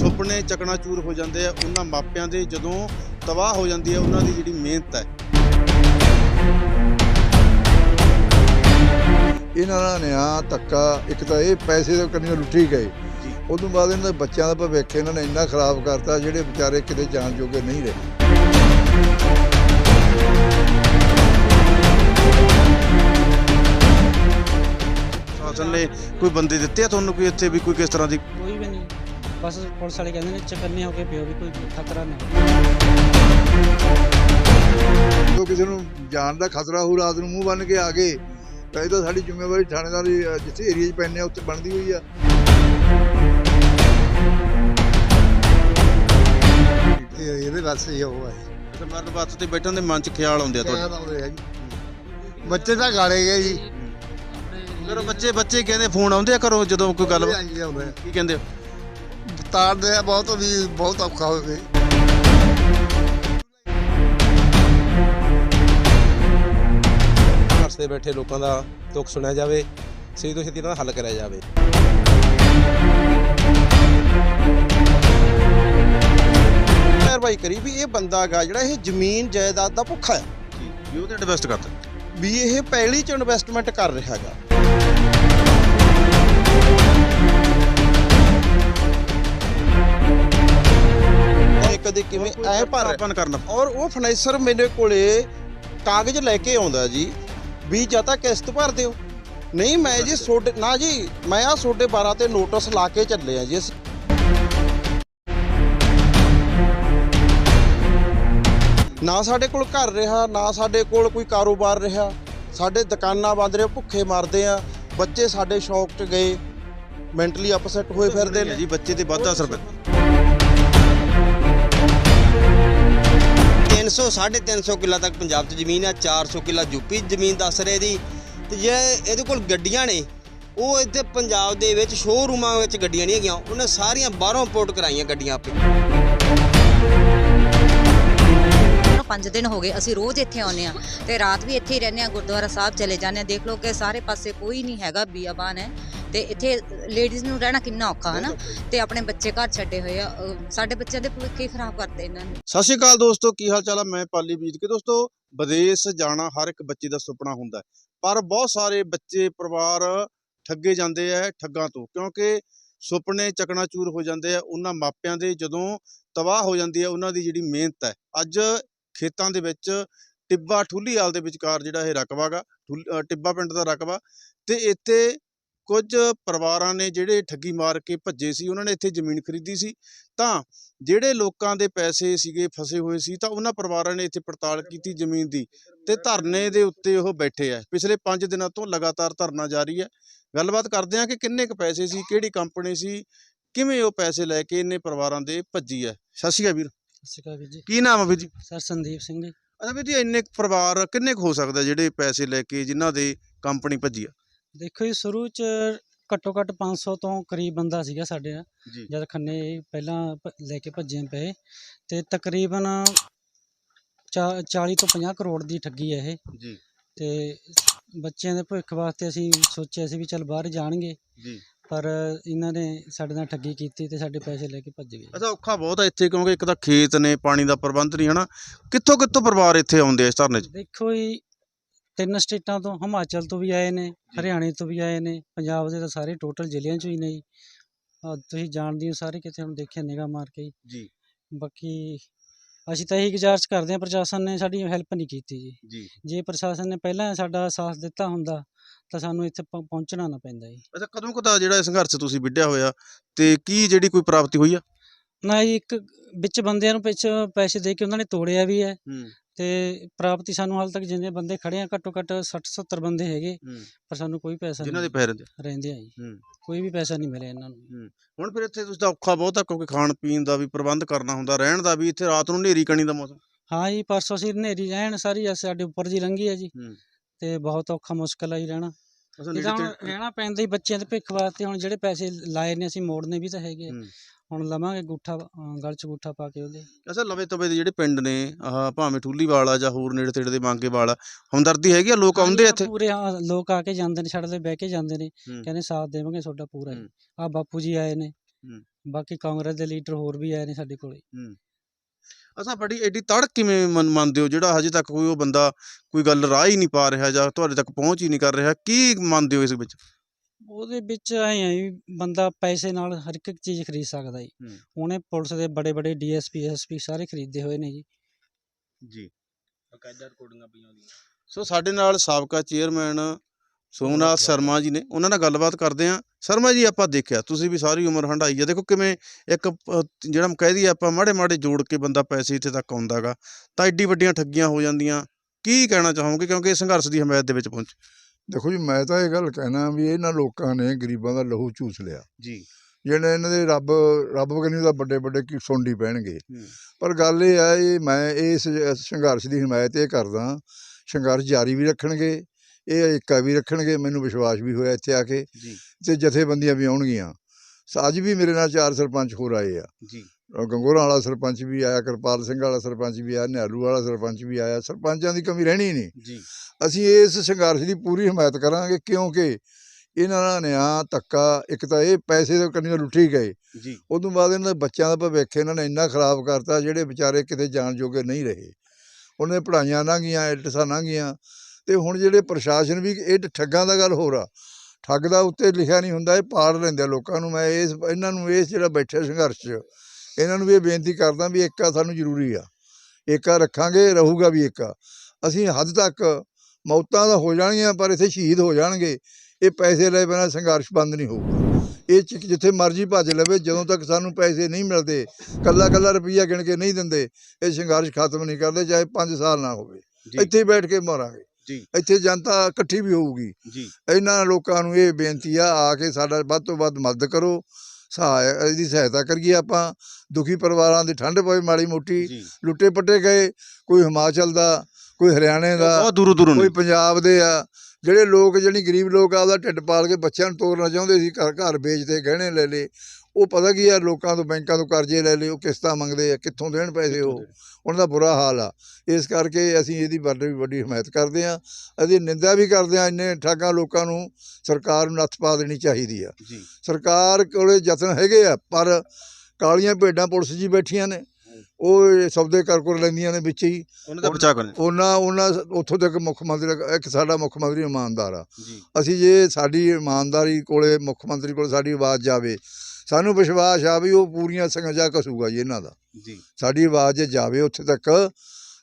ਸੁਪਨੇ ਚਕਨਾਚੂਰ ਹੋ ਜਾਂਦੇ ਆ ਉਹਨਾਂ ਮਾਪਿਆਂ ਦੇ ਜਦੋਂ ਤਬਾਹ ਹੋ ਜਾਂਦੀ ਹੈ ਉਹਨਾਂ ਦੀ ਜਿਹੜੀ ਮਿਹਨਤ ਹੈ। ਇਹਨਾਂ ਦਾ ਨਿਆਂ ਧੱਕਾ ਇੱਕ ਤਾਂ ਇਹ ਪੈਸੇ ਦੇ ਕੰਨੀ ਲੁੱਟੀ ਗਏ। ਉਦੋਂ ਬਾਅਦ ਇਹਨਾਂ ਦੇ ਬੱਚਿਆਂ ਦਾ ਭਵਿੱਖ ਇਹਨਾਂ ਨੇ ਇੰਨਾ ਖਰਾਬ ਕਰਤਾ ਜਿਹੜੇ ਵਿਚਾਰੇ ਕਿਤੇ ਜਾਣ ਜੋਗੇ ਨਹੀਂ ਰਹੇ। ਸ਼ਾਸਨ ਨੇ ਕੋਈ ਬੰਦੇ ਦਿੱਤੇ ਆ ਤੁਹਾਨੂੰ ਕੋਈ ਇੱਥੇ ਵੀ ਕੋਈ ਕਿਸ ਤਰ੍ਹਾਂ ਦੀ ਬਸ ਪੁਲਿਸ ਵਾਲੇ ਕਹਿੰਦੇ ਨੇ ਚਕੰਨੇ ਹੋ ਕੇ ਪਿਓ ਵੀ ਕੋਈ ਖਤਰਾ ਨਾ ਜੋ ਕਿਸੇ ਨੂੰ ਜਾਣ ਦਾ ਖਤਰਾ ਹੋ ਰਾਤ ਨੂੰ ਮੂੰਹ ਬੰਨ ਕੇ ਆ ਗਏ ਤਾਂ ਇਹ ਤਾਂ ਸਾਡੀ ਜ਼ਿੰਮੇਵਾਰੀ ਥਾਣੇਦਾਰ ਜਿੱਥੇ ਏਰੀਆ 'ਚ ਪੈਂਦੇ ਆ ਉੱਥੇ ਬਣਦੀ ਹੋਈ ਆ। ਇਹ ਇਹਦੇ ਬਸ ਇਹ ਉਹ ਹੈ ਅੱਛਾ ਮਰਨ ਬਾਤ ਤੇ ਬੈਠਣ ਦੇ ਮਨ 'ਚ ਖਿਆਲ ਆਉਂਦੇ ਆ ਤੁਹਾਡੇ? ਕਹਿਣ ਆਉਂਦੇ ਆ ਜੀ। ਬੱਚੇ ਤਾਂ ਗਾਲੇ ਗਏ ਜੀ। ਫਿਰ ਬੱਚੇ ਬੱਚੇ ਕਹਿੰਦੇ ਫੋਨ ਆਉਂਦੇ ਆ ਘਰੋਂ ਜਦੋਂ ਕੋਈ ਗੱਲ। ਕੀ ਕਹਿੰਦੇ ਆ? ਤਾਰਦੇ ਆ ਬਹੁਤ ਵੀ ਬਹੁਤ ਔਖਾ ਹੋ ਗਿਆ। ਘਰ ਤੇ ਬੈਠੇ ਲੋਕਾਂ ਦਾ ਦੁੱਖ ਸੁਣਿਆ ਜਾਵੇ ਛੇਤੀ ਤੋਂ ਛੇਤੀ ਇਹਨਾਂ ਦਾ ਹੱਲ ਕਰਿਆ ਜਾਵੇ। ਕਾਰਵਾਈ ਕਰੀ ਵੀ ਇਹ ਬੰਦਾ ਗਾ ਜਿਹੜਾ ਇਹ ਜ਼ਮੀਨ ਜਾਇਦਾਦ ਦਾ ਭੁੱਖਾ ਹੈ। ਜੀ ਵੀ ਉਹਦੇ ਇਨਵੈਸਟ ਕਰਤਾ ਵੀ ਇਹ ਪਹਿਲੀ ਚ ਇਨਵੈਸਟਮੈਂਟ ਕਰ ਰਿਹਾ ਹੈਗਾ। ਕਦੇ ਕਿਵੇਂ ਐ ਭਰ ਆਪਾਂ ਕਰਨਾ। ਔਰ ਉਹ ਫਾਈਨੈਂਸਰ ਮੇਰੇ ਕੋਲੇ ਕਾਗਜ਼ ਲੈ ਕੇ ਆਉਂਦਾ ਜੀ। ਵੀ ਜਾਂ ਤਾਂ ਕਿਸ਼ਤ ਭਰ ਦਿਓ। ਨਹੀਂ ਮੈਂ ਜੀ ਸੋਡੇ ਨਾ ਜੀ ਮੈਂ ਆ ਸੋਡੇ 12 ਤੇ ਨੋਟਿਸ ਲਾ ਕੇ ਚੱਲੇ ਆ ਜੀ। ਅਸੀਂ ਨਾ ਸਾਡੇ ਕੋਲ ਘਰ ਰਿਹਾ ਨਾ ਸਾਡੇ ਕੋਲ ਕੋਈ ਕਾਰੋਬਾਰ ਰਿਹਾ। ਸਾਡੇ ਦੁਕਾਨਾਂ ਬੰਦ ਰਹੇ ਭੁੱਖੇ ਮਰਦੇ ਆ। ਬੱਚੇ ਸਾਡੇ ਸ਼ੌਕ 'ਚ ਗਏ। ਮੈਂਟਲੀ ਅਪਸੈਟ ਹੋਏ ਫਿਰਦੇ ਨੇ। ਜੀ ਬੱਚੇ ਤੇ ਵੱਧ ਅਸਰ ਪੈ 300 350 ਕਿੱਲਾ ਤੱਕ ਪੰਜਾਬ 'ਚ ਜ਼ਮੀਨ ਹੈ 400 ਕਿੱਲਾ ਯੂਪੀ ਜ਼ਮੀਨ ਦੱਸ ਰਹੇ ਦੀ। ਤੇ ਜੇ ਇਹਦੇ ਕੋਲ ਗੱਡੀਆਂ ਨੇ, ਉਹ ਇੱਥੇ ਪੰਜਾਬ ਦੇ ਵਿੱਚ ਸ਼ੋਰੂਮਾਂ ਵਿੱਚ ਗੱਡੀਆਂ ਨਹੀਂ ਹੈਗੀਆਂ। ਉਹਨੇ ਸਾਰੀਆਂ ਬਾਹਰੋਂ ਇੰਪੋਰਟ ਕਰਾਈਆਂ ਗੱਡੀਆਂ ਆਪੇ। ਪੰਜ ਦਿਨ ਹੋ ਗਏ, ਅਸੀਂ ਰੋਜ਼ ਇੱਥੇ ਆਉਂਦੇ ਆ ਤੇ ਰਾਤ ਵੀ ਇੱਥੇ ਹੀ ਰਹਿੰਦੇ ਆ ਗੁਰਦੁਆਰਾ ਸਾਹਿਬ ਚਲੇ ਜਾਂਦੇ ਆ ਦੇਖ ਲਓ ਕਿ ਸਾਰੇ ਪਾਸੇ ਕੋਈ ਨਹੀਂ ਹੈਗਾ ਬੀਆਬਾਨ ਹੈ। ਤੇ ਇੱਥੇ ਲੇਡੀਜ਼ ਨੂੰ ਰਹਿਣਾ ਕਿੰਨਾ ਔਖਾ ਹੈ ਨਾ ਤੇ ਆਪਣੇ ਬੱਚੇ ਘਰ ਛੱਡੇ ਹੋਏ ਆ, ਅਹ, ਸਾਡੇ ਬੱਚਿਆਂ ਦੇ ਭਵਿੱਖ ਖਰਾਬ ਕਰਦੇ ਇਹਨਾਂ ਨੇ। ਸਤਿ ਸ਼੍ਰੀ ਅਕਾਲ ਦੋਸਤੋ, ਕੀ ਹਾਲ ਚਾਲ ਆ? ਮੈਂ ਪਾਲੀ ਬੀਜ ਕੇ। ਦੋਸਤੋ, ਵਿਦੇਸ਼ ਜਾਣਾ ਹਰ ਇੱਕ ਬੱਚੇ ਦਾ ਸੁਪਨਾ ਹੁੰਦਾ ਹੈ। ਪਰ ਬਹੁਤ ਸਾਰੇ ਬੱਚੇ, ਪਰਿਵਾਰ ਠੱਗੇ ਜਾਂਦੇ ਆ ਠੱਗਾਂ ਤੋਂ, ਕਿਉਂਕਿ ਸੁਪਨੇ ਚਕਨਾਚੂਰ ਹੋ ਜਾਂਦੇ ਆ, ਉਹਨਾਂ ਮਾਪਿਆਂ ਦੇ ਜਦੋਂ ਤਬਾਹ ਹੋ ਜਾਂਦੀ ਹੈ ਉਹਨਾਂ ਦੀ ਜਿਹੜੀ ਮਿਹਨਤ ਹੈ। ਅੱਜ ਖੇਤਾਂ ਦੇ ਵਿੱਚ ਟਿੱਬਾ ਠੁੱਲੀਵਾਲ ਦੇ ਵਿਚਕਾਰ ਜਿਹੜਾ ਇਹ ਰਕਬਾ ਗਾ, ਠੁੱਲ- ਟਿੱਬਾ ਪਿੰਡ ਦਾ ਰਕਬਾ, ਤੇ ਇੱਥੇ ਕੁਝ ਪਰਿਵਾਰਾਂ ਨੇ ਜਿਹੜੇ ਠੱਗੀ ਮਾਰ ਕੇ ਭੱਜੇ ਸੀ ਉਹਨਾਂ ਨੇ ਇੱਥੇ ਜ਼ਮੀਨ ਖਰੀਦੀ ਸੀ। ਤਾਂ ਜਿਹੜੇ ਲੋਕਾਂ ਦੇ ਪੈਸੇ ਸੀਗੇ ਫਸੇ ਹੋਏ ਸੀ ਤਾਂ ਉਹਨਾਂ ਪਰਿਵਾਰਾਂ ਨੇ ਇੱਥੇ ਪੜਤਾਲ ਕੀਤੀ ਜ਼ਮੀਨ ਦੀ ਤੇ ਧਰਨੇ ਦੇ ਉੱਤੇ ਉਹ ਬੈਠੇ ਆ। ਪਿਛਲੇ 5 ਦਿਨਾਂ ਤੋਂ ਲਗਾਤਾਰ ਧਰਨਾ ਜਾਰੀ ਹੈ ਗੱਲਬਾਤ ਕਰਦੇ ਆ ਕਿ ਕਿੰਨੇ ਕੁ ਪੈਸੇ ਸੀ ਕਿਹੜੀ ਕੰਪਨੀ ਸੀ ਕਿਵੇਂ ਉਹ ਪੈਸੇ ਲੈ ਕੇ ਇਹਨੇ ਪਰਿਵਾਰਾਂ ਦੇ ਭੱਜੀ ਹੈ ਸਤਿ ਸ਼੍ਰੀ ਅਕਾਲ ਵੀਰ। ਸਤਿ ਸ਼੍ਰੀ ਅਕਾਲ ਵੀਰ ਜੀ। ਕੀ ਨਾਮ ਹੈ ਵੀਰ ਜੀ? ਸਰ ਸੰਦੀਪ ਸਿੰਘ ਜੀ। ਅੱਛਾ ਵੀਰ ਜੀ ਇੰਨੇ ਪਰਿਵਾਰ ਕਿੰਨੇ ਕੁ ਹੋ ਸਕਦਾ ਜਿਹੜੇ ਪੈਸੇ ਲੈ ਕੇ ਜਿਨ੍ਹਾਂ ਦੇ ਕੰਪਨੀ ਭੱਜੀ ਆ? ਦੇਖੋ ਜੀ ਸ਼ੁਰੂ ਚ ਘੱਟੋ ਘੱਟ 500 ਤੋਂ ਕਰੀਬ ਬੰਦਾ ਸੀਗਾ ਸਾਡੇ ਨਾਲ ਜੀ। ਜਦ ਖੰਨੇ ਪਹਿਲਾਂ ਲੈ ਕੇ ਭੱਜੇ ਪਏ ਤੇ ਤਕਰੀਬਨ ਚਾ- 40 ਤੋਂ 50 ਕਰੋੜ ਦੀ ਠੱਗੀ ਹੈ ਇਹ। ਜੀ। ਤੇ ਬੱਚਿਆਂ ਦੇ ਭਵਿੱਖ ਵਾਸਤੇ ਅਸੀਂ ਸੋਚਿਆ ਸੀ ਵੀ ਚੱਲ ਬਾਹਰ ਜਾਣਗੇ ਜੀ। ਪਰ ਇਹਨਾਂ ਨੇ ਸਾਡੇ ਨਾਲ ਠੱਗੀ ਕੀਤੀ ਤੇ ਸਾਡੇ ਪੈਸੇ ਲੈ ਕੇ ਭੱਜ ਗਏ। ਅੱਛਾ ਔਖਾ ਬਹੁਤ ਆ ਇੱਥੇ ਕਿਉਂਕਿ ਇੱਕ ਤਾਂ ਖੇਤ ਨੇ ਪਾਣੀ ਦਾ ਪ੍ਰਬੰਧ ਨਹੀਂ ਹਨਾ? ਕਿੱਥੋਂ ਕਿੱਥੋਂ ਪਰਿਵਾਰ ਇੱਥੇ ਆਉਂਦੇ ਆ ਇਸ ਧਰਨੇ 'ਚ? ਦੇਖੋ ਜੀ ਤਿੰਨ ਸਟੇਟਾਂ ਤੋਂ ਹਿਮਾਚਲ ਤੋਂ ਵੀ ਆਏ ਨੇ ਹਰਿਆਣੇ ਤੋਂ ਵੀ ਆਏ ਨੇ ਪੰਜਾਬ ਦੇ ਤਾਂ ਸਾਰੇ ਟੋਟਲ ਜ਼ਿਲ੍ਹਿਆਂ 'ਚੋਂ ਹੀ ਨੇ ਜੀ। ਆਹ ਤੁਸੀਂ ਜਾਣਦੇ ਹੋ ਸਾਰੇ ਕਿਤੇ ਹੁਣ ਦੇਖਿਆ ਨਿਗਾਹ ਮਾਰ ਕੇ। ਜੀ। ਬਾਕੀ ਅਸੀਂ ਤਾਂ ਇਹੀ ਗੁਜ਼ਾਰਿਸ਼ ਕਰਦੇ ਹਾਂ ਪ੍ਰਸ਼ਾਸਨ ਨੇ ਸਾਡੀ ਹੈਲਪ ਨਹੀਂ ਕੀਤੀ ਜੀ। ਜੀ। ਜੇ ਪ੍ਰਸ਼ਾਸਨ ਨੇ ਪਹਿਲਾਂ ਸਾਡਾ ਸਾਥ ਦਿੱਤਾ ਹੁੰਦਾ ਤਾਂ ਸਾਨੂੰ ਇੱਥੇ ਪਹੁੰ- ਪਹੁੰਚਣਾ ਨਾ ਪੈਂਦਾ ਜੀ। ਅੱਛਾ ਕਦੋਂ ਕੁ ਦਾ ਜਿਹੜਾ ਇਹ ਸੰਘਰਸ਼ ਤੁਸੀਂ ਵਿੱਢਿਆ ਹੋਇਆ ਤੇ ਕੀ ਜਿਹੜੀ ਕੋਈ ਪ੍ਰਾਪਤੀ ਹੋਈ ਆ? ਨਾ ਜੀ ਇੱਕ ਵਿੱਚ ਬੰਦਿਆਂ ਨੂੰ ਪਿੱਛੇ ਪੈਸੇ ਦੇ ਕੇ ਉਹਨਾਂ ਨੇ ਤੋੜਿਆ ਵੀ ਹੈ। ਹੂੰ। ਤੇ ਪ੍ਰਾਪਤੀ ਸਾਨੂੰ ਹਾਲ ਤੱਕ ਜਿੰਨੇ ਬੰਦੇ ਖੜੇ ਆ ਘੱਟੋ ਘੱਟ 60 70 ਬੰਦੇ ਹੈਗੇ ਪਰ ਸਾਨੂੰ ਕੋਈ ਪੈਸਾ ਜਿਨ੍ਹਾਂ ਦੇ ਪੈਸੇ ਰਹਿੰਦੇ ਰਹਿੰਦੇ ਆ ਜੀ। ਕੋਈ ਵੀ ਪੈਸਾ ਨਹੀਂ ਮਿਲਿਆ ਇਹਨਾਂ ਨੂੰ ਹੁਣ ਫਿਰ ਇੱਥੇ ਤੁਸੀਂ ਤਾਂ ਔਖਾ ਬਹੁਤ ਆ ਕਿਉਂਕਿ ਖਾਣ ਪੀਣ ਦਾ ਵੀ ਪ੍ਰਬੰਧ ਕਰਨਾ ਹੁੰਦਾ ਰਹਿਣ ਦਾ ਵੀ ਇੱਥੇ ਰਾਤ ਨੂੰ ਹਨੇਰੀ ਕਣੀ ਦਾ ਮੌਸਮ। ਹਾਂ ਜੀ ਪਰਸੋਂ ਅਸੀਂ ਹਨੇਰੀ ਰਹਿਣ ਸਾਰੀ ਸਾਡੇ ਉੱਪਰ ਦੀ ਲੰਘੀ ਹੈ ਜੀ। ਤੇ ਬਹੁਤ ਔਖਾ ਮੁਸ਼ਕਲ ਆ ਜੀ ਰਹਿਣਾ। ਤਾਂ ਹੁਣ ਰਹਿਣਾ ਪੈਂਦਾ ਹੀ ਬੱਚਿਆਂ ਦੇ ਭਿੱਖ ਵਾਸਤੇ ਹੁਣ ਜਿਹੜੇ ਪੈਸੇ ਲਾਏ ਨੇ ਅਸੀਂ ਮੋੜਨੇ ਵੀ ਤਾਂ ਹੈਗੇ ਆ। ਹੂੰ। ਹੁਣ ਲਵਾਂਗੇ ਗੁੱਠਾ ਅਹ ਗਲ ਚ ਗੁੱਠਾ ਪਾ ਕੇ ਉਹਦੇ ਅੱਛਾ ਲਵੇ ਤਵੇ ਦੇ ਜਿਹੜੇ ਪਿੰਡ ਨੇ ਆਹ ਭਾਵੇਂ ਠੂਲੀ ਵਾਲਾ ਜਾਂ ਹੋਰ ਨੇੜੇ ਤੇੜੇ ਦੇ ਮੰਗੇ ਵਾਲਾ ਹਮਦਰਦੀ ਹੈਗੀ ਆ ਲੋਕ ਆਉਂਦੇ ਆ ਇੱਥੇ ਪੂਰੇ ਹਾਂ, ਲੋਕ ਆ ਕੇ ਜਾਂਦੇ ਨੇ ਛੱਡਦੇ ਬਹਿ ਕੇ ਜਾਂਦੇ ਨੇ ਹੂੰ। ਕਹਿੰਦੇ ਸਾਥ ਦੇਵਾਂਗੇ ਤੁਹਾਡਾ ਪੂਰਾ ਹੂੰ। ਆ ਬਾਪੂ ਜੀ ਆਏ ਨੇ ਹੂੰ। ਬਾਕੀ ਕਾਂਗਰਸ ਦੇ ਲੀਡਰ ਹੋਰ ਵੀ ਆਏ ਨੇ ਸਾਡੇ ਕੋਲੇ ਅੱਛਾ ਬੜੀ ਐਡੀ ਤੜਕ ਕਿਵੇਂ ਮੰਨ- ਮੰਨਦੇ ਹੋ? ਜਿਹੜਾ ਹਜੇ ਤੱਕ ਕੋਈ ਉਹ ਬੰਦਾ ਕੋਈ ਗੱਲ ਰਾਹ ਹੀ ਨਹੀਂ ਪਾ ਰਿਹਾ ਜਾਂ ਤੁਹਾਡੇ ਤੱਕ ਪਹੁੰਚ ਹੀ ਨਹੀਂ ਕਰ ਰਿਹਾ ਕੀ ਮੰਨਦੇ ਹੋ ਇਸ ਵਿੱਚ? ਉਹਦੇ ਵਿੱਚ ਐਂ ਆ ਜੀ ਬੰਦਾ ਪੈਸੇ ਨਾਲ ਹਰ ਇੱਕ ਚੀਜ਼ ਖਰੀਦ ਸਕਦਾ ਜੀ। ਹੂੰ। ਉਹਨੇ ਪੁਲਿਸ ਦੇ ਬੜੇ ਬੜੇ ਡੀਐਸਪੀ ਐਸਪੀ ਸਾਰੇ ਖਰੀਦੇ ਹੋਏ ਨੇ ਜੀ। ਜੀ। ਬਕਾਇਦਾ ਰਿਕਾਰਡਿੰਗਾਂ ਪਈਆਂ ਉਹਦੀਆਂ ਸੋ ਸਾਡੇ ਨਾਲ ਸਾਬਕਾ ਚੇਅਰਮੈਨ ਸੋਮਨਾਥ ਸ਼ਰਮਾ ਜੀ ਨੇ ਉਹਨਾਂ ਨਾਲ ਗੱਲਬਾਤ ਕਰਦੇ ਹਾਂ। ਸ਼ਰਮਾ ਜੀ ਆਪਾਂ ਦੇਖਿਆ ਤੁਸੀਂ ਵੀ ਸਾਰੀ ਉਮਰ ਹੰਡਾਈ ਆ। ਦੇਖੋ ਕਿਵੇਂ ਇੱਕ ਜਿਹੜਾ ਕਹਿ ਦਈਏ ਆਪਾਂ ਮਾੜੇ ਮਾੜੇ ਜੋੜ ਕੇ ਬੰਦਾ ਪੈਸੇ ਇੱਥੇ ਤੱਕ ਆਉਂਦਾਗਾ ਤਾਂ ਐਡੀ ਵੱਡੀਆਂ ਠੱਗੀਆਂ ਹੋ ਜਾਂਦੀਆਂ। ਕੀ ਕਹਿਣਾ ਚਾਹੋਗੇ? ਕਿਉਂਕਿ ਇਹ ਸੰਘਰਸ਼ ਦੀ ਹਮਾਇਤ ਦੇ ਵਿੱਚ ਪਹੁੰਚ ਦੇਖੋ ਜੀ ਮੈਂ ਤਾਂ ਇਹ ਗੱਲ ਕਹਿਣਾ ਵੀ ਇਹਨਾਂ ਲੋਕਾਂ ਨੇ ਗਰੀਬਾਂ ਦਾ ਲਹੂ ਚੂਸ ਲਿਆ। ਜੀ। ਜਿਹੜੇ ਇਹਨਾਂ ਦੇ ਰੱਬ ਰੱਬ ਕਹਿੰਦੇ ਦਾ ਵੱਡੇ ਵੱਡੇ ਕੀ ਸੁੰਡੀ ਪੈਣਗੇ। ਹੂੰ। ਪਰ ਗੱਲ ਇਹ ਆ ਇਹ ਮੈਂ ਇਸ ਸੰਘਰਸ਼ ਦੀ ਹਮਾਇਤ ਇਹ ਕਰਦਾ ਸੰਘਰਸ਼ ਜਾਰੀ ਵੀ ਰੱਖਣਗੇ। ਇਹ ਏਕਾ ਵੀ ਰੱਖਣਗੇ ਮੈਨੂੰ ਵਿਸ਼ਵਾਸ ਵੀ ਹੋਇਆ ਇੱਥੇ ਆ ਕੇ ਤੇ ਜਥੇਬੰਦੀਆਂ ਵੀ ਆਉਣਗੀਆਂ। ਅੱਜ ਵੀ ਮੇਰੇ ਨਾਲ ਚਾਰ ਸਰਪੰਚ ਹੋਰ ਆਏ ਆ। ਜੀ। ਗੰਗੋਰਾਂ ਵਾਲਾ ਸਰਪੰਚ ਵੀ ਆਇਆ ਕਿਰਪਾਲ ਸਿੰਘ ਵਾਲਾ ਸਰਪੰਚ ਵੀ ਆਇਆ ਨਿਹਾਲੂ ਵਾਲਾ ਸਰਪੰਚ ਵੀ ਆਇਆ ਸਰਪੰਚਾਂ ਦੀ ਕਮੀ ਰਹਿਣੀ ਨਹੀਂ। ਜੀ। ਅਸੀਂ ਇਸ ਸੰਘਰਸ਼ ਦੀ ਪੂਰੀ ਹਮਾਇਤ ਕਰਾਂਗੇ ਕਿਉਂਕਿ ਇਹਨਾਂ ਦਾ ਨਿਆਂ ਧੱਕਾ ਇੱਕ ਤਾਂ ਇਹ ਪੈਸੇ ਦੇ ਕੰਨੀ ਲੁੱਟੀ ਗਏ। ਜੀ। ਉਦੋਂ ਬਾਅਦ ਇਹਨਾਂ ਦੇ ਬੱਚਿਆਂ ਦਾ ਭਵਿੱਖ ਇਹਨਾਂ ਨੇ ਇੰਨਾ ਖਰਾਬ ਕਰਤਾ ਜਿਹੜੇ ਵਿਚਾਰੇ ਕਿਤੇ ਜਾਣ ਜੋਗੇ ਨਹੀਂ ਰਹੇ। ਉਹਨਾਂ ਦੀਆਂ ਪੜ੍ਹਾਈਆਂ ਲੰਘੀਆਂ ਐਲਟਸਾਂ ਲੰਘੀਆਂ ਤੇ ਹੁਣ ਜਿਹੜੇ ਪ੍ਰਸ਼ਾਸਨ ਵੀ ਇਹ ਠੱਗਾਂ ਦਾ ਗੱਲ ਹੋ ਰਾ ਠੱਗ ਦਾ ਉੱਤੇ ਲਿਖਿਆ ਨਹੀਂ ਹੁੰਦਾ ਇਹ ਪਾੜ ਲੈਂਦੇ ਲੋਕਾਂ ਨੂੰ। ਮੈਂ ਇਸ ਇਹਨਾਂ ਨੂੰ ਇਸ ਜਿਹੜਾ ਬੈਠੇ ਸੰਘਰਸ਼ 'ਚ ਇਹਨਾਂ ਨੂੰ ਵੀ ਇਹ ਬੇਨਤੀ ਕਰਦਾ ਵੀ ਏਕਾ ਸਾਨੂੰ ਜ਼ਰੂਰੀ ਆ। ਏਕਾ ਰੱਖਾਂਗੇ ਰਹੂਗਾ ਵੀ ਏਕਾ ਅਸੀਂ ਹੱਦ ਤੱਕ ਮੌਤਾਂ ਤਾਂ ਹੋ ਜਾਣਗੀਆਂ ਪਰ ਇੱਥੇ ਸ਼ਹੀਦ ਹੋ ਜਾਣਗੇ। ਇਹ ਪੈਸੇ ਲਏ ਬਿਨਾਂ ਸੰਘਰਸ਼ ਬੰਦ ਨਹੀਂ ਹੋਊਗਾ। ਇਹ ਚ ਜਿੱਥੇ ਮਰਜ਼ੀ ਭੱਜ ਲਵੇ ਜਦੋਂ ਤੱਕ ਸਾਨੂੰ ਪੈਸੇ ਨਹੀਂ ਮਿਲਦੇ ਕੱਲਾ ਕੱਲਾ ਰੁਪਈਆ ਗਿਣ ਕੇ ਨਹੀਂ ਦਿੰਦੇ ਇਹ ਸੰਘਰਸ਼ ਖਤਮ ਨਹੀਂ ਕਰਦੇ ਚਾਹੇ 5 ਸਾਲ ਨਾ ਹੋਵੇ। ਇੱਥੇ ਬੈਠ ਕੇ ਮਰਾਂਗੇ। ਇੱਥੇ ਜਨਤਾ ਇਕੱਠੀ ਵੀ ਹੋਊਗੀ। ਜੀ। ਇਹਨਾਂ ਲੋਕਾਂ ਨੂੰ ਇਹ ਬੇਨਤੀ ਆ ਆ ਕੇ ਸਾਡਾ ਵੱਧ ਤੋਂ ਵੱਧ ਮਦਦ ਕਰੋ। ਸਹਾਇ ਇਹਦੀ ਸਹਾਇਤਾ ਕਰੀਏ ਆਪਾਂ। ਦੁਖੀ ਪਰਿਵਾਰਾਂ ਦੀ ਠੰਡ ਪਵੇ ਮਾੜੀ ਮੋਟੀ। ਲੁੱਟੇ ਪੱਟੇ ਗਏ ਕੋਈ ਹਿਮਾਚਲ ਦਾ ਕੋਈ ਹਰਿਆਣੇ ਦਾ ਬਹੁਤ ਦੂਰੋਂ ਦੂਰੋਂ ਕੋਈ ਪੰਜਾਬ ਦੇ ਆ। ਜਿਹੜੇ ਲੋਕ ਜਿਹੜੀ ਗਰੀਬ ਲੋਕ ਆਪਦਾ ਢਿੱਡ ਪਾਲ ਕੇ ਬੱਚਿਆਂ ਨੂੰ ਤੋਰਨਾ ਚਾਹੁੰਦੇ ਸੀ ਘਰ ਘਰ ਵੇਚਦੇ ਗਹਿਣੇ ਲੈ ਲਏ। ਉਹ ਪਤਾ ਕੀ ਆ ਲੋਕਾਂ ਤੋਂ ਬੈਂਕਾਂ ਤੋਂ ਕਰਜ਼ੇ ਲੈ ਲਏ ਉਹ ਕਿਸ਼ਤਾਂ ਮੰਗਦੇ ਆ ਕਿੱਥੋਂ ਦੇਣ ਪੈਸੇ ਉਹ? ਉਹਨਾਂ ਦਾ ਬੁਰਾ ਹਾਲ ਆ। ਇਸ ਕਰਕੇ ਅਸੀਂ ਇਹਦੀ ਵੱਡੀ ਵੱਡੀ ਹਮਾਇਤ ਕਰਦੇ ਆ ਅਸੀਂ ਨਿੰਦਾ ਵੀ ਕਰਦੇ ਆ ਇੰਨੇ ਠੱਗਾਂ ਲੋਕਾਂ ਨੂੰ ਸਰਕਾਰ ਨੂੰ ਨੱਥ ਪਾ ਦੇਣੀ ਚਾਹੀਦੀ ਆ। ਸਰਕਾਰ ਕੋਲੇ ਯਤਨ ਹੈਗੇ ਆ ਪਰ ਕਾਲੀਆਂ ਭੇਡਾਂ ਪੁਲਿਸ ਜੀ ਬੈਠੀਆਂ ਨੇ। ਉਹ ਸੌਦੇ ਕਰ ਕਰ ਲੈਂਦੀਆਂ ਨੇ ਵਿੱਚ ਹੀ। ਉਹਨਾਂ ਦਾ ਬਚਾਅ ਕਰਨ। ਉਹਨਾਂ ਉਹਨਾਂ ਉੱਥੋਂ ਤੱਕ ਮੁੱਖ ਮੰਤਰੀ ਇੱਕ ਸਾਡਾ ਮੁੱਖ ਮੰਤਰੀ ਇਮਾਨਦਾਰ ਆ। ਅਸੀਂ ਜੇ ਸਾਡੀ ਇਮਾਨਦਾਰੀ ਕੋਲੇ ਮੁੱਖ ਮੰਤਰੀ ਕੋਲ ਸਾਡੀ ਆਵਾਜ਼ ਜਾਵੇ ਸਾਨੂੰ ਵਿਸ਼ਵਾਸ ਆ ਵੀ ਉਹ ਪੂਰੀਆਂ ਸੰਗਜਾ ਕਸੂਗਾ ਜੀ ਇਹਨਾਂ ਦਾ। ਜੀ। ਸਾਡੀ ਆਵਾਜ਼ ਜੇ ਜਾਵੇ ਉੱਥੇ ਤੱਕ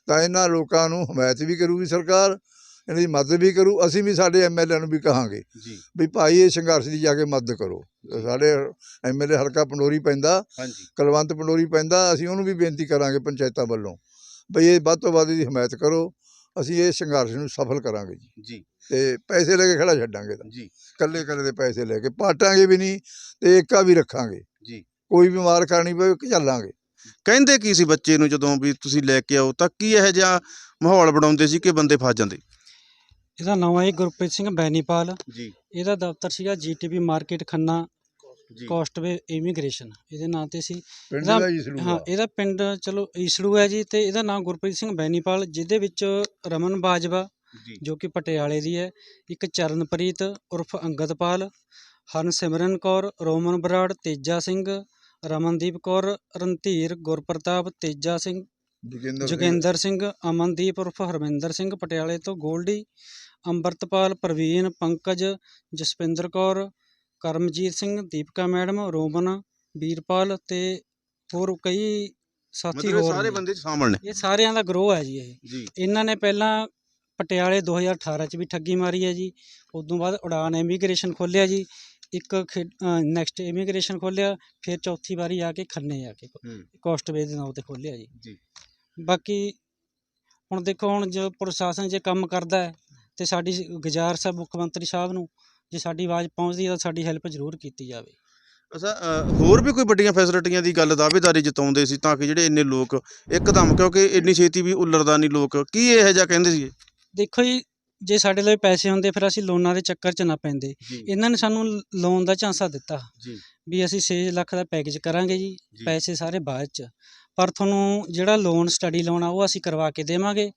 ਤਾਂ ਇਹਨਾਂ ਲੋਕਾਂ ਨੂੰ ਹਮਾਇਤ ਵੀ ਕਰੂਗੀ ਸਰਕਾਰ ਇਹਨਾਂ ਦੀ ਮਦਦ ਵੀ ਕਰੂ ਅਸੀਂ ਵੀ ਸਾਡੇ ਐਮਐਲਏ ਨੂੰ ਵੀ ਕਹਾਂਗੇ ਜੀ। ਵੀ ਭਾਈ ਇਹ ਸੰਘਰਸ਼ ਦੀ ਜਾ ਕੇ ਮਦਦ ਕਰੋ। ਸਾਡੇ ਐਮਐਲਏ ਹਲਕਾ ਪੰਡੋਰੀ ਪੈਂਦਾ ਹਾਂਜੀ। ਕੁਲਵੰਤ ਪੰਡੋਰੀ ਪੈਂਦਾ ਅਸੀਂ ਉਹਨੂੰ ਵੀ ਬੇਨਤੀ ਕਰਾਂਗੇ ਪੰਚਾਇਤਾਂ ਵੱਲੋਂ ਬਈ ਇਹ ਵੱਧ ਤੋਂ ਵੱਧ ਇਹਦੀ ਹਮਾਇਤ ਕਰੋ। ਅਸੀਂ ਇਹ ਸੰਘਰਸ਼ ਨੂੰ ਸਫਲ ਕਰਾਂਗੇ ਜੀ। ਤੇ ਪੈਸੇ ਲੈ ਕੇ ਖੜਾ ਛੱਡਾਂਗੇ ਤਾਂ। ਜੀ। ਕੱਲੇ ਕੱਲੇ ਦੇ ਪੈਸੇ ਲੈ ਕੇ ਪਾਟਾਂਗੇ ਵੀ ਨਹੀਂ ਤੇ ਏਕਾ ਵੀ ਰੱਖਾਂਗੇ। ਜੀ। ਕੋਈ ਬਿਮਾਰ ਕਰਨੀ ਪਵੇ ਚੱਲਾਂਗੇ ਕਹਿੰਦੇ ਕੀ ਸੀ ਬੱਚੇ ਨੂੰ ਜਦੋਂ ਵੀ ਤੁਸੀਂ ਲੈ ਕੇ ਆਓ ਤਾਂ ਕੀ ਇਹੋ ਜਿਹਾ ਮਾਹੌਲ ਬਣਾਉਂਦੇ ਸੀ ਕਿ ਬੰਦੇ ਫਸ ਜਾਂਦੇ? ਇਹਦਾ ਨਾਮ ਹੈ ਗੁਰਪ੍ਰੀਤ ਸਿੰਘ ਬੈਨੀਪਾਲ। ਜੀ। ਇਹਦਾ ਦਫ਼ਤਰ ਸੀਗਾ ਜੀਟੀਪੀ ਮਾਰਕੀਟ ਖੰਨਾ। ਜੀ। ਕੋਸਟਵੇ ਇਮੀਗ੍ਰੇਸ਼ਨ ਇਹਦੇ ਨਾਂ ਤੇ ਸੀ ਪਿੰਡ ਇਹਦਾ- ਦਾ ਜੀ ਸਲੂਕ ਹਾਂ ਇਹਦਾ ਪਿੰਡ ਚਲੋ ਈਸੜੂ ਹੈ ਜੀ ਤੇ ਇਹਦਾ ਨਾਮ ਗੁਰਪ੍ਰੀਤ ਸਿੰਘ ਬੈਨੀਪਾਲ ਜਿਹਦੇ ਵਿੱਚ ਰਮਨ ਬਾਜਵਾ ਜੀ। ਜੋ ਕਿ ਪਟਿਆਲੇ ਦੀ ਹੈ ਇੱਕ ਚਰਨਪ੍ਰੀਤ ਉਰਫ ਅੰਗਦਪਾਲ ਹਰਸਿਮਰਨ ਕੌਰ ਰੋਮਨ ਬਰਾੜ ਤੇਜਾ ਸਿੰਘ ਰਮਨਦੀਪ ਕੌਰ ਰਣਧੀਰ ਗੁਰਪ੍ਰਤਾਪ ਤੇਜਾ ਸਿੰਘ ਜੋਗਿੰਦਰ ਸਿੰਘ। ਜੋਗਿੰਦਰ ਸਿੰਘ ਅਮਨਦੀਪ ਉਰਫ ਹਰਮਿੰਦਰ ਸਿੰਘ ਪਟਿਆਲੇ ਤੋਂ ਗੋਲਡੀ ਅੰਮ੍ਰਿਤਪਾਲ ਪ੍ਰਵੀਨ ਪੰਕਜ ਜਸਪਿੰਦਰ ਕੌਰ ਕਰਮਜੀਤ ਸਿੰਘ ਦੀਪਕਾ ਮੈਡਮ ਰੋਮਨ ਵੀਰਪਾਲ ਤੇ ਹੋਰ ਕਈ ਸਾਥੀ ਮਤਲਬ ਇਹ ਹੋਰ ਸਾਰੇ ਨੇ। ਬੰਦੇ ਸ਼ਾਮਲ ਨੇ? ਇਹ ਸਾਰਿਆਂ ਦਾ ਗਰੋਹ ਹੈ ਜੀ ਇਹ। ਜੀ। ਇਹਨਾਂ ਨੇ ਪਹਿਲਾਂ ਪਟਿਆਲੇ 2018 ਚ ਵੀ ਠੱਗੀ ਮਾਰੀ ਹੈ ਜੀ। ਉਦੋਂ ਬਾਅਦ ਉਡਾਨ ਇਮੀਗ੍ਰੇਸ਼ਨ ਖੋਲਿਆ ਜੀ। ਇੱਕ ਨੈਕਸਟ ਇਮੀਗ੍ਰੇਸ਼ਨ ਖੋਲਿਆ ਫਿਰ ਚੌਥੀ ਵਾਰੀ ਆ ਕੇ ਖੰਨੇ ਆ ਕੇ ਹੂੰ। ਕੋਸਟਵੇ ਦੇ ਨਾਂ ਤੇ ਖੋਲਿਆ ਜੀ। ਜੀ। ਬਾਕੀ ਹੁਣ ਦੇਖੋ ਹੁਣ ਜੋ ਪ੍ਰਸ਼ਾਸਨ ਜੇ ਕੰਮ ਕਰਦਾ ਹੈ ਤੇ ਸਾਡੀ ਗੁਜ਼ਾਰਿਸ਼ ਹੈ ਮੁੱਖ ਮੰਤਰੀ ਸਾਹਿਬ ਨੂੰ ਜੇ ਸਾਡੀ ਆਵਾਜ਼ ਪਹੁੰਚਦੀ ਹੈ ਤਾਂ ਸਾਡੀ ਹੈਲਪ ਜ਼ਰੂਰ ਕੀਤੀ ਜਾਵੇ। ਅੱਛਾ ਅ, ਹੋਰ ਵੀ ਕੋਈ ਵੱਡੀਆਂ ਫੈਸਿਲਿਟੀਆਂ ਦੀ ਗੱਲ ਦਾਅਵੇਦਾਰੀ ਜਤਾਉਂਦੇ ਸੀ ਤਾਂ ਕਿ ਜਿਹੜੇ ਇੰਨੇ ਲੋਕ ਇੱਕਦਮ ਕਿਉਂਕਿ ਇੰਨੀ ਛੇਤੀ ਵੀ ਉੱਲਰਦਾ ਨਹੀਂ ਲੋਕ ਕੀ ਇਹੋ ਜਿਹਾ ਕਹਿੰਦੇ ਸੀ ਦੇਖੋ ਜੀ ਜੇ ਸਾਡੇ ਲਈ ਪੈਸੇ ਹੁੰਦੇ ਫਿਰ ਅਸੀਂ ਲੋਨਾਂ ਦੇ ਚੱਕਰ 'ਚ ਨਾ ਪੈਂਦੇ। ਜੀ। ਇਹਨਾਂ ਨੇ ਸਾਨੂੰ ਲੋਨ ਦਾ ਝਾਂਸਾ ਦਿੱਤਾ ਜੀ। ਵੀ ਅਸੀਂ 6 ਲੱਖ ਦਾ ਪੈਕੇਜ ਕਰਾਂਗੇ ਜੀ ਜੀ। ਪੈਸੇ ਸਾਰੇ ਬਾਅਦ 'ਚ। ਪਰ ਤੁਹਾਨੂੰ ਜਿਹੜਾ ਲੋਨ ਸਟੱਡੀ ਲੋਨ ਆ ਉਹ ਅਸੀਂ ਕਰਵਾ ਕੇ ਦੇਵਾਂਗੇ।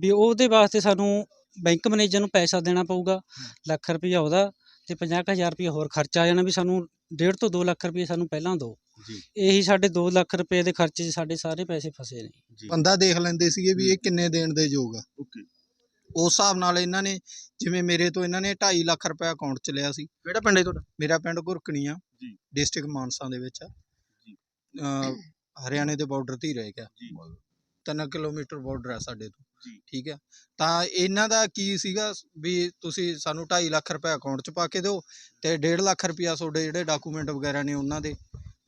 ਵੀ ਉਹਦੇ ਵਾਸਤੇ ਸਾਨੂੰ ਬੈਂਕ ਮੈਨੇਜਰ ਨੂੰ ਪੈਸਾ ਦੇਣਾ ਪਊਗਾ ਲੱਖ ਰੁਪਈਆ ਉਹਦਾ ਤੇ 50000 ਰੁਪਈਆ ਹੋਰ ਖਰਚਾ ਆ ਜਾਣਾ ਵੀ ਸਾਨੂੰ ਡੇਢ ਤੋਂ 2 ਲੱਖ ਰੁਪਈਆ ਸਾਨੂੰ ਪਹਿਲਾਂ ਦਿਓ। ਜੀ। ਇਹੀ ਸਾਡੇ 2 ਲੱਖ ਰੁਪਏ ਦੇ ਖਰਚੇ 'ਚ ਸਾਡੇ ਸਾਰੇ ਪੈਸੇ ਫਸੇ ਨੇ। ਬੰਦਾ ਦੇਖ ਲੈਂਦੇ ਸੀਗੇ ਵੀ ਇਹ ਕਿੰਨੇ ਦੇਣ ਦੇ ਯੋਗ ਆ। ਓਕੇ। ਉਸ ਹਿਸਾਬ ਨਾਲ ਇਹਨਾਂ ਨੇ ਜਿਵੇਂ ਮੇਰੇ ਤੋਂ ਇਹਨਾਂ ਨੇ 2.5 ਲੱਖ ਰੁਪਏ ਅਕਾਊਂਟ 'ਚ ਲਿਆ ਸੀ। ਕਿਹੜਾ ਪਿੰਡ ਹੈ ਤੁਹਾਡਾ? ਮੇਰਾ ਪਿੰਡ ਗੁਰਕਣੀ ਆ ਜੀ। ਡਿਸਟ੍ਰਿਕਟ ਮਾਨਸਾ ਦੇ ਵਿੱਚ ਆ। ਜੀ। ਹਰਿਆਣੇ ਦੇ ਬਾਰਡਰ ਤੇ ਹੀ ਰਹਿ ਗਿਆ। ਜੀ। 3 ਕਿਲੋਮੀਟਰ ਬਾਰਡਰ ਆ ਸਾਡੇ ਤੋਂ। ਠੀਕ ਹੈ। ਤਾਂ ਇਹਨਾਂ ਦਾ ਕੀ ਸੀਗਾ ਵੀ ਤੁਸੀਂ ਸਾਨੂੰ 2.5 ਲੱਖ ਰੁਪਏ ਅਕਾਊਂਟ 'ਚ ਪਾ ਕੇ ਦਿਓ ਤੇ 1.5 ਲੱਖ ਰੁਪਇਆ ਤੁਹਾਡੇ ਜਿਹੜੇ ਡਾਕੂਮੈਂਟ ਵਗੈਰਾ ਨੇ ਉਹਨਾਂ ਦੇ।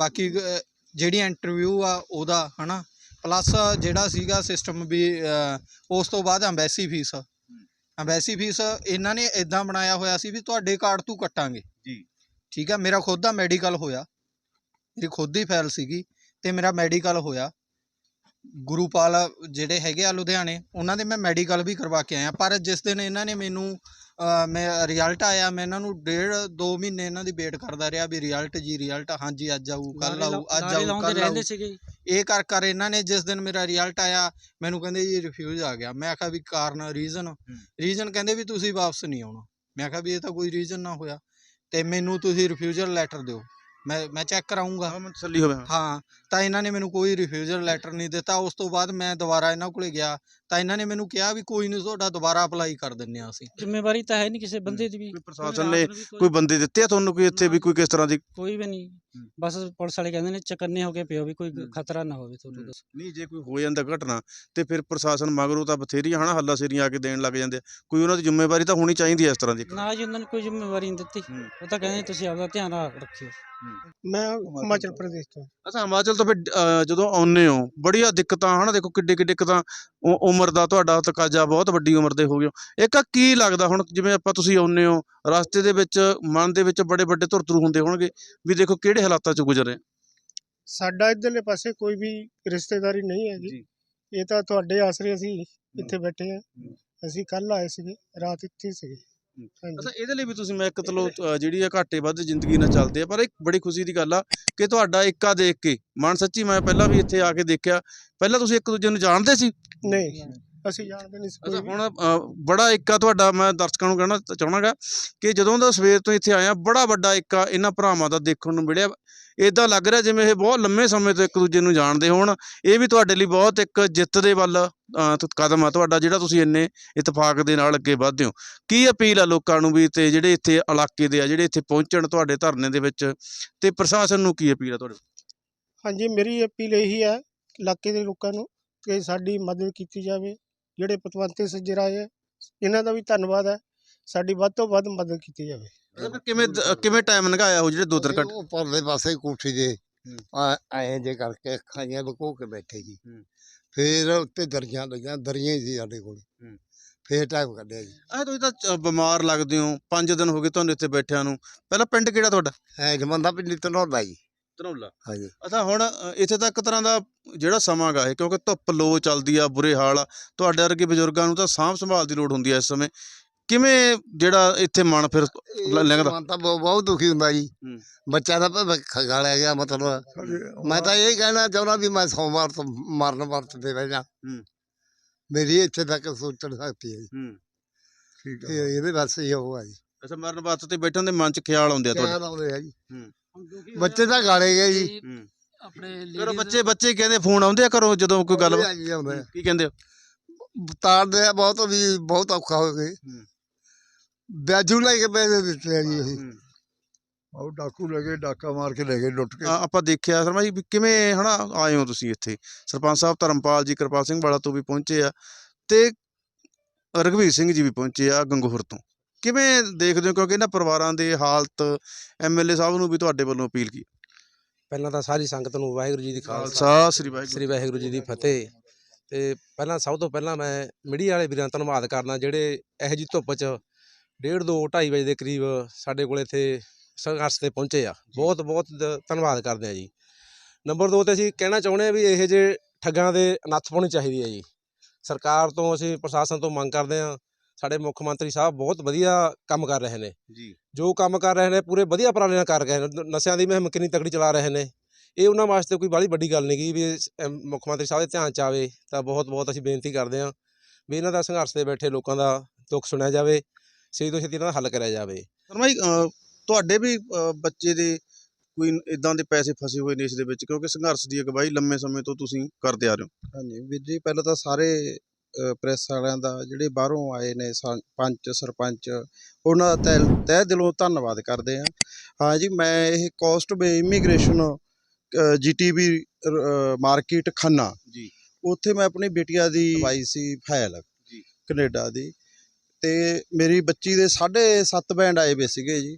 ਬਾਕੀ ਅਹ, ਜਿਹੜੀ ਇੰਟਰਵਿਊ ਆ ਉਹਦਾ ਹਨਾ? ਪਲੱਸ ਜਿਹੜਾ ਸੀਗਾ ਸਿਸਟਮ ਵੀ ਉਸ ਤੋਂ ਬਾਅਦ ਐਮਬੈਸੀ ਫੀਸ ਐਮਬੈਸੀ ਫੀਸ ਇਹਨਾਂ ਨੇ ਇਦਾਂ ਬਣਾਇਆ ਹੋਇਆ ਸੀ ਵੀ ਤੁਹਾਡੇ ਕਾਰਡ ਤੋਂ ਕੱਟਾਂਗੇ। ਜੀ। ਠੀਕ ਆ ਮੇਰਾ ਖੁਦ ਦਾ ਮੈਡੀਕਲ ਹੋਇਆ। ਮੇਰੀ ਖੁਦ ਦੀ ਫਾਈਲ ਸੀਗੀ ਤੇ ਮੇਰਾ ਮੈਡੀਕਲ ਹੋਇਆ। ਗੁਰੂਪਾਲ ਜਿਹੜੇ ਹੈਗੇ ਆ ਲੁਧਿਆਣੇ ਉਹਨਾਂ ਦੇ ਮੈਂ ਮੈਡੀਕਲ ਵੀ ਕਰਵਾ ਕੇ ਆਇਆ। ਪਰ ਜਿਸ ਦਿਨ ਇਹਨਾਂ ਨੇ ਮੈਨੂੰ ਮੈਂ ਰਿਜ਼ਲਟ ਆਇਆ ਮੈਂ ਇਹਨਾਂ ਨੂੰ ਡੇਢ ਦੋ ਮਹੀਨੇ ਇਹਨਾਂ ਦੀ ਵੇਟ ਕਰਦਾ ਰਿਹਾ ਵੀ ਰਿਜ਼ਲਟ ਜੀ ਰਿਜ਼ਲਟ ਹਾਂਜੀ ਅੱਜ ਆਊ ਕੱਲ ਆਊ ਅੱਜ ਆਊ ਕੱਲ ਆਊ। ਇਹ ਕਰ ਕਰ ਇਹਨਾਂ ਨੇ ਜਿਸ ਦਿਨ ਮੇਰਾ ਰਿਜ਼ਲਟ ਆਇਆ ਮੈਨੂੰ ਕਹਿੰਦੇ ਜੀ ਰਿਫਿਊਜ਼ ਆ ਗਿਆ। ਮੈਂ ਆਖਿਆ ਵੀ ਕਾਰਨ ਰੀਜ਼ਨ ਰੀਜ਼ਨ ਕਹਿੰਦੇ ਵੀ ਤੁਸੀਂ ਵਾਪਸ ਨਹੀਂ ਆਉਣਾ। ਮੈਂ ਆਖਿਆ ਵੀ ਇਹ ਤਾਂ ਕੋਈ ਰੀਜ਼ਨ ਨਾ ਹੋਇਆ। ਤੇ ਮੈਨੂੰ ਤੁਸੀਂ ਰਿਫਿਊਜ਼ਲ ਲੈਟਰ ਦਿਓ। ਮੈਂ ਮੈਂ ਚੈੱਕ ਕਰਾਉਂਗਾ ਹਾਂ ਮੈਂ ਤਸੱਲੀ ਹੋਵੇ ਹਾਂ। ਹਾਂ ਤਾਂ ਇਹਨਾਂ ਨੇ ਮੈਨੂੰ ਕੋਈ ਰਿਫਿਊਜ਼ਲ ਲੈਟਰ ਨਹੀਂ ਦਿੱਤਾ। ਉਸ ਤੋਂ ਬਾਅਦ ਮੈਂ ਦੁਬਾਰਾ ਇਹਨਾਂ ਕੋਲੇ ਗਿਆ। ਤਾਂ ਇਹਨਾਂ ਨੇ ਮੈਨੂੰ ਕਿਹਾ ਵੀ ਕੋਈ ਨਹੀਂ ਤੁਹਾਡਾ ਦੁਬਾਰਾ ਅਪਲਾਈ ਕਰ ਦਿੰਨੇ ਆ ਅਸੀਂ। ਜ਼ਿੰਮੇਵਾਰੀ ਤਾਂ ਹੈ ਨਹੀਂ ਕਿਸੇ ਬੰਦੇ ਦੀ ਵੀ। ਕੋਈ ਪ੍ਰਸ਼ਾਸਨ ਨੇ ਕੋਈ ਬੰਦੇ ਦਿੱਤੇ ਆ ਤੁਹਾਨੂੰ ਕੋਈ ਇੱਥੇ ਵੀ ਕੋਈ ਕਿਸ ਤਰ੍ਹਾਂ ਦੀ ਕੋਈ ਵੀ ਨਹੀਂ। ਬਸ ਪੁਲਿਸ ਵਾਲੇ ਕਹਿੰਦੇ ਨੇ ਚਕੰਨੇ ਹੋ ਕੇ ਪਿਓ ਵੀ ਕੋਈ। ਖਤਰਾ ਨਾ ਹੋਵੇ ਤੁਹਾਨੂੰ। ਦੱਸੋ। ਨਹੀਂ ਜੇ ਕੋਈ ਹੋ ਜਾਂਦਾ ਘਟਨਾ ਤੇ ਫਿਰ ਪ੍ਰਸ਼ਾਸਨ ਮਗਰੋਂ ਤਾਂ ਬਥੇਰੀਆਂ ਹਨਾ ਹੱਲਾ ਸੇਰੀਆਂ ਆ ਕੇ ਦੇਣ ਲੱਗ ਜਾਂਦੇ ਆ। ਕੋਈ ਉਹਨਾਂ ਦੀ ਜ਼ਿੰਮੇਵਾਰੀ ਤਾਂ ਹੋਣੀ ਚਾਹੀਦੀ ਹੈ ਇਸ ਤਰ੍ਹਾਂ ਦੀ ਨਾ ਜੀ ਉਹਨਾਂ ਨੇ ਕੋਈ ਜ਼ਿੰਮੇਵਾਰੀ ਨਹੀਂ ਦਿੱਤੀ। ਹੂੰ। ਉਹ ਤਾਂ ਕਹਿੰਦੇ ਤੁਸੀਂ ਆਪਦਾ ਧਿਆਨ ਰੱਖ- ਰੱਖਿਓ। ਮੈਂ ਹਿਮਾਚਲ ਪ੍ਰਦੇਸ਼ ਤੋਂ। ਅੱਛਾ ਹਿਮਾਚਲ ਤੋਂ ਫਿਰ ਅਹ, ਜਦੋਂ ਆਉਂਦੇ ਹੋ ਬੜੀਆਂ ਦਿੱਕਤਾਂ ਹਨਾ ਦੇਖੋ ਕਿੱਡੇ ਕਿੱਡੇ ਦਿੱਕਤਾਂ ਉ- ਉਮਰ ਦਾ ਤੁਹਾਡਾ ਤਕਾਜ਼ਾ ਬਹੁਤ ਵੱਡੀ ਉਮਰ ਦੇ ਹੋ ਗਏ ਹੋ। ਇੱਕ ਆ ਕੀ ਲੱਗਦਾ ਹੁਣ ਜਿਵੇਂ ਆਪਾਂ ਤੁਸੀਂ ਆਉਂਦੇ ਹੋ ਰਸਤੇ ਦੇ ਵਿੱਚ ਮਨ ਦੇ ਵਿੱਚ ਬੜੇ ਵੱਡੇ ਧੁਰਤਰੂ ਹੁੰਦੇ ਹੋਣਗੇ ਵੀ ਦੇਖੋ ਕਿਹੜੇ ਹਾਲਾਤਾਂ ਚ ਗੁਜ਼ਰ ਰਹੇ ਸਾਡਾ ਇਧਰਲੇ ਪਾਸੇ ਕੋਈ ਵੀ ਰਿਸ਼ਤੇਦਾਰੀ ਨਹੀਂ ਹੈਗੀ। ਜੀ। ਇਹ ਤਾਂ ਤੁਹਾਡੇ ਆਸਰੇ ਅਸੀਂ ਇੱਥੇ ਬੈਠੇ ਆ ਅਸੀਂ ਕੱਲ ਆਏ ਸੀਗੇ ਰਾਤ ਇੱਥੇ ਹੀ ਸੀਗੇ। ਹਾਂਜੀ। ਅੱਛਾ ਇਹਦੇ ਲਈ ਵੀ ਤੁਸੀਂ ਮੈਂ ਇੱਕ ਚਲੋ ਜਿਹੜੀ ਆ ਘਾਟੇ ਵੱਧ ਜ਼ਿੰਦਗੀ ਨਾਲ ਚੱਲਦੇ ਆ ਪਰ ਇੱਕ ਬੜੀ ਖੁਸ਼ੀ ਦੀ ਗੱਲ ਆ ਕਿ ਤੁਹਾਡਾ ਇੱਕਾ ਦੇਖ ਕੇ ਮਨ ਸੱਚੀ ਮੈਂ ਪਹਿਲਾਂ ਵੀ ਇੱਥੇ ਆ ਕੇ ਦੇਖਿਆ ਪਹਿਲਾਂ ਤੁਸੀਂ ਇੱਕ ਦੂਜੇ ਨੂੰ ਜਾਣਦੇ ਸੀ? ਨਹੀਂ ਅਸੀਂ ਜਾਣਦੇ ਨਹੀਂ ਸੀ ਕੋਈ ਅੱਛਾ ਵੀ। ਹੁਣ ਅ, ਬੜਾ ਇੱਕਾ ਤੁਹਾਡਾ ਮੈਂ ਦਰਸ਼ਕਾਂ ਨੂੰ ਕਹਿਣਾ ਚਾਹਣਾਗਾ ਕਿ ਜਦੋਂ ਦਾ ਸਵੇਰ ਤੋਂ ਇੱਥੇ ਆਇਆ ਬੜਾ ਵੱਡਾ ਇੱਕਾ ਇਹਨਾਂ ਭਰਾਵਾਂ ਦਾ ਦੇਖਣ ਨੂੰ ਮਿਲਿਆ। ਇਦਾਂ ਲੱਗ ਰਿਹਾ ਜਿਵੇਂ ਇਹ ਬਹੁਤ ਲੰਮੇ ਸਮੇਂ ਤੋਂ ਇੱਕ ਦੂਜੇ ਨੂੰ ਜਾਣਦੇ ਹੋਣ। ਇਹ ਵੀ ਤੁਹਾਡੇ ਲਈ ਬਹੁਤ ਇੱਕ ਜਿੱਤ ਦੇ ਵੱਲ ਅ, ਤ- ਕਦਮ ਆ ਤੁਹਾਡਾ ਜਿਹੜਾ ਤੁਸੀਂ ਇੰਨੇ ਇਤਫਾਕ ਦੇ ਨਾਲ ਅੱਗੇ ਵਧਦੇ ਹੋ। ਕੀ ਅਪੀਲ ਆ ਲੋਕਾਂ ਨੂੰ ਵੀ ਤੇ ਜਿਹੜੇ ਇੱਥੇ ਇਲਾਕੇ ਦੇ ਆ ਜਿਹੜੇ ਇੱਥੇ ਪਹੁੰਚਣ ਤੁਹਾਡੇ ਧਰਨੇ ਦੇ ਵਿੱਚ ਤੇ ਪ੍ਰਸ਼ਾਸਨ ਨੂੰ ਕੀ ਅਪੀਲ ਆ ਤੁਹਾਡੇ? ਹਾਂਜੀ ਮੇਰੀ ਅਪੀਲ ਇਹੀ ਹੈ ਇਲਾਕੇ ਦੇ ਲੋਕਾਂ ਨੂੰ ਕਿ ਸਾਡੀ ਮਦਦ ਕੀਤੀ ਜਾਵੇ ਜਿਹੜੇ ਪਤਵੰਤੇ ਸੱਜਰਾ ਹੈ ਇਹਨਾਂ ਦਾ ਵੀ ਧੰਨਵਾਦ ਹੈ ਸਾਡੀ ਵੱਧ ਤੋਂ ਵੱਧ ਮਦਦ ਕੀਤੀ ਜਾਵੇ। ਕਿਵੇਂ ਦ- ਕਿਵੇਂ ਟਾਈਮ ਲੰਘਾਇਆ ਉਹ ਜਿਹੜੇ ਦੋ ਤਿੰਨ ਘੰਟੇ? ਉਹ ਪਰਲੇ ਪਾਸੇ ਕੋਠੀ ਦੇ ਹੂੰ। ਐਂ ਜੇ ਕਰਕੇ ਅੱਖਾਂ ਜਿਹੀਆਂ ਲੁਕੋ ਕੇ ਬੈਠੇ ਜੀ। ਹੂੰ। ਫੇਰ ਉੱਤੇ ਦਰੀਆਂ ਲੱਗੀਆਂ ਦਰੀਆਂ ਹੀ ਸੀ ਸਾਡੇ ਕੋਲ। ਹੂੰ। ਫੇਰ ਟਾਈਮ ਕੱਢਿਆ ਜੀ। ਆ ਤੁਸੀਂ ਤਾਂ ਬਿਮਾਰ ਲੱਗਦੇ ਹੋ 5 ਦਿਨ ਹੋ ਗਏ ਤੁਹਾਨੂੰ ਇੱਥੇ ਬੈਠਿਆਂ ਨੂੰ। ਪਹਿਲਾਂ ਪਿੰਡ ਕਿਹੜਾ ਤੁਹਾਡਾ? ਐ ਜਮੰਦਾ ਪਿੰਡੀ ਤਨੋਲਾ ਜੀ। ਧਨੌਲਾ ਹਾਂਜੀ। ਅੱਛਾ ਹੁਣ ਅ, ਇੱਥੇ ਤਾਂ ਇੱਕ ਤਰ੍ਹਾਂ ਦਾ ਜਿਹੜਾ ਸਮਾਂ ਗਾ ਇਹ ਕਿਉਂਕਿ ਧੁੱਪ ਲੋ ਚੱਲਦੀ ਆ ਬੁਰੇ ਹਾਲ ਆ ਤੁਹਾਡੇ ਵਰਗੇ ਬਜ਼ੁਰਗਾਂ ਨੂੰ ਤਾਂ ਸਾਂਭ ਸੰਭਾਲ ਦੀ ਲੋੜ ਹੁੰਦੀ ਆ ਇਸ ਸਮੇਂ। ਕਿਵੇਂ ਜਿਹੜਾ ਇੱਥੇ ਮਨ ਫਿਰ ਲ- ਲੰਘਦਾ? ਮਨ ਤਾਂ ਬਹੁ- ਬਹੁਤ ਦੁਖੀ ਹੁੰਦਾ ਜੀ। ਹੂੰ। ਬੱਚਾ ਦਾ ਭਵਿੱਖ ਗਾਲਿਆ ਗਿਆ ਮਤਲਬ। ਮੈਂ ਤਾਂ ਇਹ ਕਹਿਣਾ ਚਾਹੁੰਦਾ ਵੀ ਮੈਂ ਸੋਮਵਾਰ ਤੋਂ ਮਰਨ ਵਰਤ ਤੇ ਬਹਿ ਜਾ ਹੂੰ। ਮੇਰੀ ਇੱਥੇ ਤੱਕ ਸੋਚਣ ਸਕਤੀ ਹੈ ਜੀ। ਹੂੰ। ਠੀਕ ਇਹ- ਇਹਦੇ ਬਸ ਇਹ ਉਹ ਆ ਜੀ। ਅੱਛਾ ਮਰਨ ਵਾਸਤੇ ਤੇ ਬੈਠਣ ਦੇ ਮਨ 'ਚ ਖਿਆਲ ਆਉਂਦੇ ਆ ਤੁਹਾਡੇ? ਖਿਆਲ ਆਉਂਦੇ ਆ ਜੀ। ਹੂੰ। ਬੱਚੇ ਤਾਂ ਗਾਲੇ ਗਏ ਜੀ ਹੂੰ ਆਪਣੇ ਫਿਰ ਬੱਚੇ ਬੱਚੇ ਕਹਿੰਦੇ ਫੋਨ ਆਉਂਦੇ ਆ ਘਰੋਂ ਜਦੋਂ ਕੋਈ ਗੱਲ ਆਉਂਦੇ ਆ ਜੀ, ਆਉਂਦੇ ਆ। ਕੀ ਕਹਿੰਦੇ ਹੋ? ਤਾਰਦੇ ਆ ਬਹੁਤ ਵੀ ਬਹੁਤ ਔਖਾ ਹੋ ਗਏ ਹੂੰ। ਵਿਆਜੂ ਲੈ ਕੇ ਪੈਸੇ ਦਿੱਤੇ ਆ ਜੀ ਅਸੀਂ। ਉਹ ਡਾਕੂ ਲੈ ਗਏ ਡਾਕਾ ਮਾਰ ਕੇ ਲੈ ਗਏ ਲੁੱਟ ਕੇ ਆ- ਆਪਾਂ ਦੇਖਿਆ ਸ਼ਰਮਾ ਜੀ ਵੀ ਕਿਵੇਂ ਹਨਾ ਆਏ ਹੋ ਤੁਸੀਂ ਇੱਥੇ ਸਰਪੰਚ ਸਾਹਿਬ ਧਰਮਪਾਲ ਜੀ ਕਿਰਪਾਲ ਸਿੰਘ ਵਾਲਾ ਤੋਂ ਵੀ ਪਹੁੰਚੇ ਆ ਤੇ ਰਘਵੀਰ ਸਿੰਘ ਜੀ ਵੀ ਪਹੁੰਚੇ ਆ ਗੰਗੋਹਰ ਤੋਂ ਕਿਵੇਂ ਦੇਖਦੇ ਹੋ? ਕਿਉਂਕਿ ਇਹਨਾਂ ਪਰਿਵਾਰਾਂ ਦੇ ਹਾਲਤ ਐਮਐਲਏ ਸਾਹਿਬ ਨੂੰ ਵੀ ਤੁਹਾਡੇ ਵੱਲੋਂ ਅਪੀਲ ਕੀ? ਪਹਿਲਾਂ ਤਾਂ ਸਾਰੀ ਸੰਗਤ ਨੂੰ ਵਾਹਿਗੁਰੂ ਜੀ ਦੀ ਖਾਲਸਾ ਸ੍ਰੀ ਵਾਹਿਗੁਰੂ ਸ੍ਰੀ ਵਾਹਿਗੁਰੂ ਜੀ ਦੀ ਫਤਿਹ। ਤੇ ਪਹਿਲਾਂ ਸਭ ਤੋਂ ਪਹਿਲਾਂ ਮੈਂ ਮੀਡੀਆ ਵਾਲੇ ਵੀਰਾਂ ਦਾ ਧੰਨਵਾਦ ਕਰਦਾ ਜਿਹੜੇ ਇਹੋ ਜਿਹੀ ਧੁੱਪ 'ਚ ਡੇਢ ਦੋ 2:30 ਵਜੇ ਦੇ ਕਰੀਬ ਸਾਡੇ ਕੋਲ ਇੱਥੇ ਸੰਘਰਸ਼ ਤੇ ਪਹੁੰਚੇ ਆ। ਬਹੁਤ ਬਹੁਤ ਧੰਨਵਾਦ ਕਰਦੇ ਆ ਜੀ। ਨੰਬਰ 2 ਤੇ ਅਸੀਂ ਕਹਿਣਾ ਚਾਹੁੰਦੇ ਆ ਵੀ ਇਹੋ ਜਿਹੇ ਠੱਗਾਂ ਦੇ ਨੱਥ ਪਾਉਣੀ ਚਾਹੀਦੀ ਹੈ ਜੀ। ਸਰਕਾਰ ਤੋਂ ਅਸੀਂ ਪ੍ਰਸ਼ਾਸਨ ਤੋਂ ਮੰਗ ਕਰਦੇ ਆ ਸਾਡੇ ਮੁੱਖ ਮੰਤਰੀ ਸਾਹਿਬ ਬਹੁਤ ਵਧੀਆ ਕੰਮ ਕਰ ਰਹੇ ਨੇ। ਜੀ। ਜੋ ਕੰਮ ਕਰ ਰਹੇ ਨੇ ਪੂਰੇ ਵਧੀਆ ਉਪਰਾਲੇ ਨਾਲ ਕਰ ਰਹੇ ਨੇ। ਨਸ਼ਿਆਂ ਦੀ ਮੁਹਿੰਮ ਕਿੰਨੀ ਤਕੜੀ ਚਲਾ ਰਹੇ ਨੇ। ਇਹ ਉਹਨਾਂ ਵਾਸਤੇ ਕੋਈ ਬਾਹਲੀ ਵੱਡੀ ਗੱਲ ਨਹੀਂ ਗੀ ਵੀ ਮੁੱਖ ਮੰਤਰੀ ਸਾਹਿਬ ਦੇ ਧਿਆਨ ਚ ਆਵੇ ਤਾਂ ਬਹੁਤ ਬਹੁਤ ਅਸੀਂ ਬੇਨਤੀ ਕਰਦੇ ਹਾਂ ਵੀ ਇਹਨਾਂ ਦਾ ਸੰਘਰਸ਼ ਦੇ ਬੈਠੇ ਲੋਕਾਂ ਦਾ ਦੁੱਖ ਸੁਣਿਆ ਜਾਵੇ ਛੇਤੀ ਤੋਂ ਛੇਤੀ ਇਹਨਾਂ ਦਾ ਹੱਲ ਕਰਿਆ ਜਾਵੇ। ਸ਼ਰਮਾ ਜੀ ਅ, ਤੁਹਾਡੇ ਵੀ ਬੱਚੇ ਦੇ ਕੋਈ ਇਦਾਂ ਦੇ ਪੈਸੇ ਫਸੇ ਹੋਏ ਨੇ ਇਸ ਦੇ ਵਿੱਚ ਕਿਉਂਕਿ ਸੰਘਰਸ਼ ਦੀ ਅਗਵਾਈ ਲੰਮੇ ਸਮੇਂ ਤੋਂ ਤੁਸੀਂ ਕਰਦੇ ਆ ਰਹੇ ਹੋ। ਹਾਂਜੀ ਵੀਰ ਜੀ ਪਹਿਲਾਂ ਤਾਂ ਸਾਰੇ ਪ੍ਰੈਸ ਵਾਲਿਆਂ ਦਾ ਜਿਹੜੇ ਬਾਹਰੋਂ ਆਏ ਨੇ ਪੰਚ ਸਰਪੰਚ ਉਹਨਾਂ ਦਾ ਤਹਿ ਤਹਿ ਦਿਲੋਂ ਧੰਨਵਾਦ ਕਰਦੇ ਹਾਂ। ਹਾਂ ਜੀ ਮੈਂ ਇਹ Coast Bay immigration GTB market Khanna. ਜੀ। ਉੱਥੇ ਮੈਂ ਆਪਣੀ ਬਿਟੀਆ ਦੀ ਲਵਾਈ ਸੀ। ਫਾਈਲ ਜੀ। ਕੈਨੇਡਾ ਦੀ। ਤੇ ਮੇਰੀ ਬੱਚੀ ਦੇ 7.5 ਬੈਂਡ ਆਏ ਵੇ ਸੀਗੇ ਜੀ।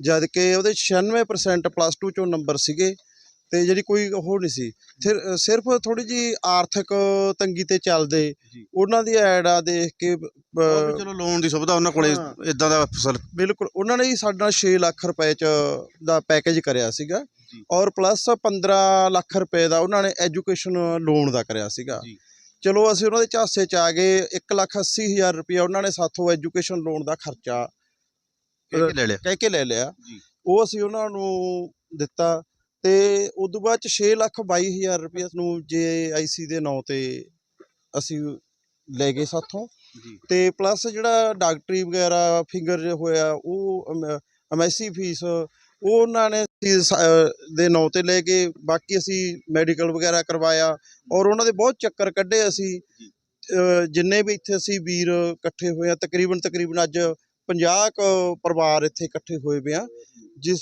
ਜਦ ਕਿ ਉਹਦੇ 96% ਪਲੱਸ 2 ਚੋਂ ਨੰਬਰ ਸੀਗੇ। ਤੇ ਜਿਹੜੀ ਕੋਈ ਉਹ ਨਹੀਂ ਸੀ ਫਿਰ ਸਿਰਫ ਥੋੜੀ ਜੀ ਆਰਥਿਕ ਤੰਗੀ ਤੇ ਚੱਲਦੇ। ਉਹਨਾਂ ਦੀ ਐਡਾਂ ਦੇਖ ਕੇ ਚਲੋ ਲੋਨ ਦੀ ਸੁਵਿਧਾ ਉਹਨਾਂ ਕੋਲੇ ਹਾਂ। ਇਦਾਂ ਦਾ ਫਸਲ ਬਿਲਕੁਲ ਉਹਨਾਂ ਨੇ ਜੀ ਸਾਡਾ 6 ਲੱਖ ਰੁਪਏ ਚ ਦਾ ਪੈਕੇਜ ਕਰਿਆ ਸੀਗਾ। ਔਰ ਪਲੱਸ 15 ਲੱਖ ਰੁਪਏ ਦਾ ਉਹਨਾਂ ਨੇ ਐਜੂਕੇਸ਼ਨ ਲੋਨ ਦਾ ਕਰਿਆ ਸੀਗਾ। ਚਲੋ ਅਸੀਂ ਉਹਨਾਂ ਦੇ ਝਾਸੇ ਚ ਆ ਗਏ 1 ਲੱਖ 80 ਹਜ਼ਾਰ ਰੁਪਏ ਉਹਨਾਂ ਨੇ ਸਾਥੋਂ ਐਜੂਕੇਸ਼ਨ ਲੋਨ ਦਾ ਖਰਚਾ ਕਹਿ ਕੇ ਲੈ ਲਿਆ ਕਹਿ ਕੇ ਲੈ ਲਿਆ ਜੀ। ਉਹ ਅਸੀਂ ਉਹਨਾਂ ਨੂੰ ਦਿੱਤਾ ਤੇ ਉਸ ਤੋਂ ਬਾਅਦ ਚ 6 ਲੱਖ 22 ਹਜ਼ਾਰ ਰੁਪਏ ਨੂੰ ਜੇਆਈਸੀ ਦੇ ਨਾਂ ਤੇ ਅਸੀਂ ਲੈ ਗਏ ਸਾਥੋਂ। ਜੀ। ਤੇ ਪਲੱਸ ਜਿਹੜਾ ਡਾਕਟਰੀ ਵਗੈਰਾ ਫਿੰਗਰ ਹੋਇਆ ਉਹ ਅਮੈਸੀ ਫੀਸ ਉਹ ਉਹਨਾਂ ਨੇ ਦੇ ਨਾਂ ਤੇ ਲੈ ਕੇ ਬਾਕੀ ਅਸੀਂ ਮੈਡੀਕਲ ਵਗੈਰਾ ਕਰਵਾਇਆ ਔਰ ਉਹਨਾਂ ਦੇ ਬਹੁਤ ਚੱਕਰ ਕੱਢੇ ਅਸੀਂ। ਜਿੰਨੇ ਵੀ ਇੱਥੇ ਅਸੀਂ ਵੀਰ ਇਕੱਠੇ ਹੋਏ ਆ ਤਕਰੀਬਨ ਤਕਰੀਬਨ ਅੱਜ 50 ਕੁ ਪਰਿਵਾਰ ਇੱਥੇ ਇਕੱਠੇ ਹੋਏ ਵੇ ਆ। ਜਿਸ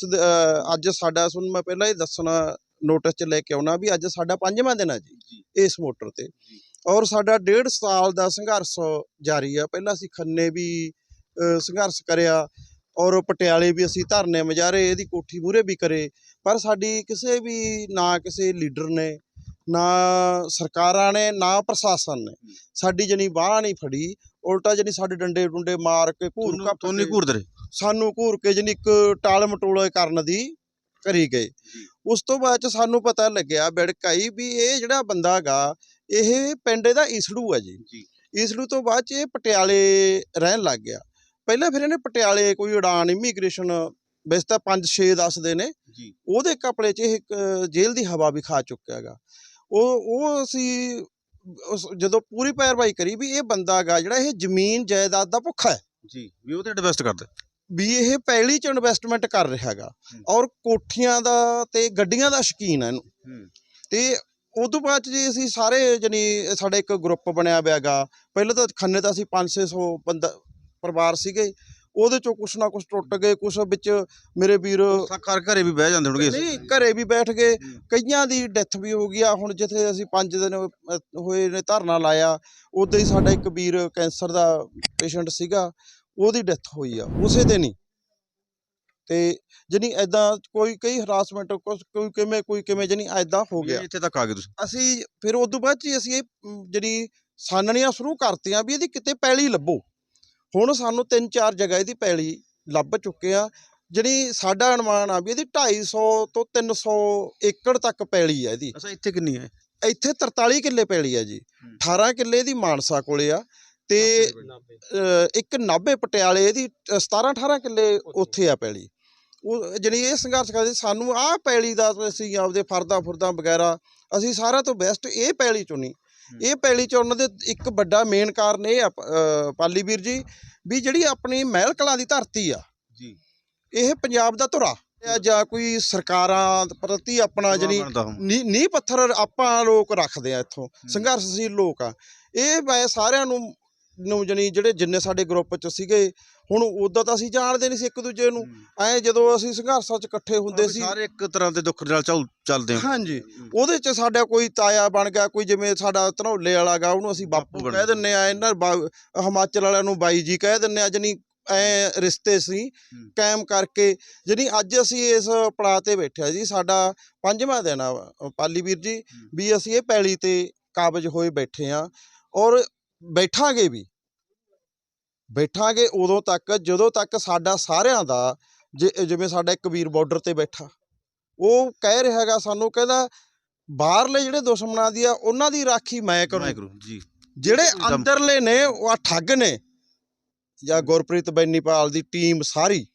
ਅੱਜ ਸਾਡਾ ਤੁਹਾਨੂੰ ਮੈਂ ਪਹਿਲਾਂ ਹੀ ਦੱਸਣਾ ਨੋਟਿਸ 'ਚ ਲੈ ਕੇ ਆਉਣਾ ਵੀ ਅੱਜ ਸਾਡਾ ਪੰਜਵਾਂ ਦਿਨ ਆ ਜੀ ਇਸ ਮੋਟਰ ਤੇ। ਔਰ ਸਾਡਾ ਡੇਢ ਸਾਲ ਦਾ ਸੰਘਰਸ਼ ਜਾਰੀ ਆ। ਪਹਿਲਾਂ ਅਸੀਂ ਖੰਨੇ ਵੀ ਸੰਘਰਸ਼ ਕਰਿਆ ਔਰ ਪਟਿਆਲੇ ਵੀ ਅਸੀਂ ਧਰਨੇ ਮਜਾਰੇ ਇਹਦੀ ਕੋਠੀ ਮੂਹਰੇ ਵੀ ਕਰੇ। ਪਰ ਸਾਡੀ ਕਿਸੇ ਵੀ ਨਾ ਕਿਸੇ ਲੀਡਰ ਨੇ ਨਾ ਸਰਕਾਰਾਂ ਨੇ ਨਾ ਪ੍ਰਸ਼ਾਸਨ ਨੇ। ਸਾਡੀ ਜਣੀ ਬਾਹ ਨਹੀਂ ਫੜੀ ਉਲਟਾ ਜਣੀ ਸਾਡੇ ਡੰਡੇ ਡੁੰਡੇ ਮਾਰ ਕੇ ਘੂਰ ਕੇ ਘੂਰਦੇ ਰਹੇ? ਸਾਨੂੰ ਘੂਰ ਕੇ ਜਣੀ ਇੱਕ ਟਾਲ ਮਟੋਲਾ ਕਰਨ ਦੀ ਕਰੀ ਗਏ। ਉਸ ਤੋਂ ਬਾਅਦ ਚ ਸਾਨੂੰ ਪਤਾ ਲੱਗਿਆ ਬਿੜਕਾਈ ਵੀ ਇਹ ਜਿਹੜਾ ਬੰਦਾ ਗਾ ਇਹ ਪਿੰਡ ਦਾ ਈਸੜੂ ਆ ਜੀ। ਈਸੜੂ ਤੋਂ ਬਾਅਦ ਚ ਇਹ ਪਟਿਆਲੇ ਰਹਿਣ ਲੱਗ ਗਿਆ। ਪਹਿਲਾਂ ਫਿਰ ਇਹਨੇ ਪਟਿਆਲੇ ਕੋਈ ਉਡਾਨ ਇਮੀਗ੍ਰੇਸ਼ਨ ਵੈਸੇ ਤਾਂ 5 6 ਦੱਸਦੇ ਨੇ। ਉਹਦੇ ਕਪੜੇ 'ਚ ਇਹ ਜੇਲ੍ਹ ਦੀ ਹਵਾ ਵੀ ਖਾ ਚੁੱਕਿਆ ਹੈਗਾ। ਉਹ ਉਹ ਅਸੀਂ ਉਸ ਜਦੋਂ ਪੂਰੀ ਪੈਰਵਾਈ ਕਰੀ ਵੀ ਇਹ ਬੰਦਾ ਗਾ ਜਿਹੜਾ ਇਹ ਜ਼ਮੀਨ ਜਾਇਦਾਦ ਦਾ ਭੁੱਖਾ ਹੈ। ਜੀ ਵੀ ਉਹ ਤੇ ਇਨਵੈਸਟ ਕਰਦੇ। ਵੀ ਇਹ ਪਹਿਲੀ ਚ ਇਨਵੈਸਟਮੈਂਟ ਕਰ ਰਿਹਾ ਹੈਗਾ ਹੂੰ। ਔਰ ਕੋਠੀਆਂ ਦਾ ਤੇ ਗੱਡੀਆਂ ਦਾ ਸ਼ੌਕੀਨ ਹੈ ਇਹਨੂੰ। ਹੂੰ। ਤੇ ਉਸ ਤੋਂ ਬਾਅਦ 'ਚ ਜੀ ਅਸੀਂ ਸਾਰੇ ਜਣੀ ਸਾਡਾ ਇੱਕ ਗਰੁੱਪ ਬਣਿਆ ਹੋਇਆ ਗਾ। ਪਹਿਲਾਂ ਤਾਂ ਖੰਨੇ ਤਾਂ ਅਸੀਂ 500 ਬੰਦਾ ਪਰਿਵਾਰ ਸੀਗੇ। ਉਹਦੇ ਚੋਂ ਕੁਛ ਨਾ ਕੁਛ ਟੁੱਟ ਗਏ ਕੁਛ ਵਿੱਚ ਮੇਰੇ ਵੀਰ ਘਰ ਘਰੇ ਵੀ ਬਹਿ ਜਾਂਦੇ ਹੋਣਗੇ ਨਹੀਂ ਘਰੇ ਵੀ ਬੈਠ ਗਏ। ਕਈਆਂ ਦੀ ਡੈਥ ਵੀ ਹੋ ਗਈ ਆ ਹੁਣ ਜਿੱਥੇ ਅਸੀਂ 5 ਦਿਨ ਹੋਏ ਨੇ ਧਰਨਾ ਲਾਇਆ ਉਦੋਂ ਹੀ ਸਾਡਾ ਇੱਕ ਵੀਰ ਕੈਂਸਰ ਦਾ ਪੇਸ਼ੈਂਟ ਸੀਗਾ ਉਹਦੀ ਡੈਥ ਹੋਈ ਆ ਉਸੇ ਦਿਨ ਹੀ। ਤੇ ਜਣੀ ਐਦਾਂ ਕੋਈ ਕਈ ਹਰਾਸਮੈਂਟ ਕੋਈ ਕਿਵੇਂ ਕੋਈ ਕਿਵੇਂ ਜਣੀ ਐਦਾਂ ਹੋ ਗਿਆ। ਇੱਥੇ ਤੱਕ ਆ ਗਏ ਤੁਸੀਂ? ਅਸੀਂ ਫਿਰ ਉਦੋਂ ਬਾਅਦ ਚ ਹੀ ਅਸੀਂ ਇਹ ਜਿਹੜੀ ਸਾਨਣੀਆਂ ਸ਼ੁਰੂ ਕਰਤੀਆਂ ਵੀ ਇਹਦੀ ਕਿਤੇ ਪੈਲੀ ਲੱਭੋ। ਹੁਣ ਸਾਨੂੰ ਤਿੰਨ ਚਾਰ ਜਗ੍ਹਾ ਇਹਦੀ ਪੈਲੀ ਲੱਭ ਚੁੱਕੇ ਆ। ਜਿਹੜੀ ਸਾਡਾ ਅਨੁਮਾਨ ਆ ਵੀ ਇਹਦੀ 250 ਤੋਂ 300 ਏਕੜ ਤੱਕ ਪੈਲੀ ਆ ਇਹਦੀ। ਅੱਛਾ ਇੱਥੇ ਕਿੰਨੀ ਹੈ? ਇੱਥੇ 43 ਕਿੱਲੇ ਪੈਲੀ ਆ ਜੀ। ਹੂੰ। 18 ਕਿੱਲੇ ਦੀ ਮਾਨਸਾ ਕੋਲੇ ਆ ਤੇ ਇੱਕ ਨਾਭੇ ਪਟਿਆਲੇ ਇਹਦੀ 17 18 ਕਿੱਲੇ ਉੱਥੇ ਆ ਪੈਲੀ। ਉਹ ਜਿਹੜੀ ਇਹ ਸੰਘਰਸ਼ ਕਰਦੇ ਸਾਨੂੰ ਆਹ ਪੈਲੀ ਦਾ ਅਸੀਂ ਆਪਦੇ ਫਰਦਾ ਫੁਰਦਾ ਵਗੈਰਾ ਅਸੀਂ ਸਾਰਾ ਤੋਂ ਬੈਸਟ ਇਹ ਪੈਲੀ ਚੁਣੀ। ਇਹ ਪੈਲੀ ਚੁਣਨ ਦੇ ਇੱਕ ਵੱਡਾ ਮੇਨ ਕਾਰਨ ਇਹ ਆ ਪਾਲੀ ਵੀਰ ਜੀ ਵੀ ਜਿਹੜੀ ਆਪਣੀ ਮਹਿਲ ਕਲਾਂ ਦੀ ਧਰਤੀ ਆ ਜੀ। ਇਹ ਪੰਜਾਬ ਦਾ ਧੁਰਾ। ਆ ਜਾਂ ਕੋਈ ਸਰਕਾਰਾਂ ਪ੍ਰਤੀ ਆਪਣਾ ਹੁਣ। ਨੀ ਨੀਂਹ ਪੱਥਰ ਆਪਾਂ ਲੋਕ ਰੱਖਦੇ ਆ ਇੱਥੋਂ ਸੰਘਰਸ਼ਸ਼ੀਲ ਲੋਕ ਆ। ਇਹ ਮੈਂ ਸਾਰਿਆਂ ਨੂੰ ਨੂੰ ਜਣੀ ਜਿਹੜੇ ਜਿੰਨੇ ਸਾਡੇ ਗਰੁੱਪ ਚ ਸੀਗੇ ਹੁਣ ਉਦੋਂ ਤਾਂ ਅਸੀਂ ਜਾਣਦੇ ਨਹੀਂ ਸੀ ਇੱਕ ਦੂਜੇ ਨੂੰ। ਐ ਜਦੋਂ ਅਸੀਂ ਸੰਘਰਸ਼ਾਂ ਚ ਇਕੱਠੇ ਹੁੰਦੇ ਸੀ ਸਾਰੇ ਇੱਕ ਤਰ੍ਹਾਂ ਦੇ ਦੁੱਖ ਨਾਲ ਚੱਲ ਚੱਲਦੇ ਹੋ। ਹਾਂਜੀ। ਉਹਦੇ ਚ ਸਾਡਾ ਕੋਈ ਤਾਇਆ ਬਣ ਗਿਆ ਕੋਈ ਜਿਵੇਂ ਸਾਡਾ ਧਨੌਲੇ ਵਾਲਾ ਗਾ ਉਹਨੂੰ ਅਸੀਂ ਬਾਪੂ ਕਹਿ ਦਿੰਨੇ ਆ ਇਹਨਾਂ ਹਿਮਾਚਲ ਵਾਲਿਆਂ ਨੂੰ ਬਾਈ ਜੀ ਕਹਿ ਦਿੰਨੇ ਆ ਜਣੀ ਐ ਰਿਸ਼ਤੇ ਸੀ ਕਾਇਮ ਕਰਕੇ। ਜਿਹੜੀ ਅੱਜ ਅਸੀਂ ਇਸ ਪੜਾਅ ਤੇ ਬੈਠੇ ਆ ਜੀ ਸਾਡਾ ਪੰਜਵਾਂ ਦਿਨ ਆ ਪਾਲੀ ਵੀਰ ਜੀ ਵੀ ਅਸੀਂ ਇਹ ਪੈਲੀ ਤੇ ਕਾਬਜ ਹੋਏ ਬੈਠੇ ਆ ਔਰ ਬੈਠਾਂਗੇ ਵੀ। ਬੈਠਾਂਗੇ ਉਦੋਂ ਤੱਕ ਜਦੋਂ ਤੱਕ ਸਾਡਾ ਸਾਰਿਆਂ ਦਾ ਜਿਵੇਂ ਸਾਡਾ ਇੱਕ ਵੀਰ ਬਾਰਡਰ ਤੇ ਬੈਠਾ। ਉਹ ਕਹਿ ਰਿਹਾ ਹੈਗਾ ਸਾਨੂੰ ਕਹਿੰਦਾ ਬਾਹਰਲੇ ਜਿਹੜੇ ਦੁਸ਼ਮਣਾਂ ਦੀ ਆ ਉਹਨਾਂ ਦੀ ਰਾਖੀ ਮੈਂ ਕਰੂੰ। ਜੀ। ਜਿਹੜੇ ਅੰਦਰਲੇ ਨੇ ਉਹ ਆ ਠੱਗ ਨੇ ਜਾਂ ਗੁਰਪ੍ਰੀਤ ਬੈਨੀਪਾਲ ਦੀ ਟੀਮ ਸਾਰੀ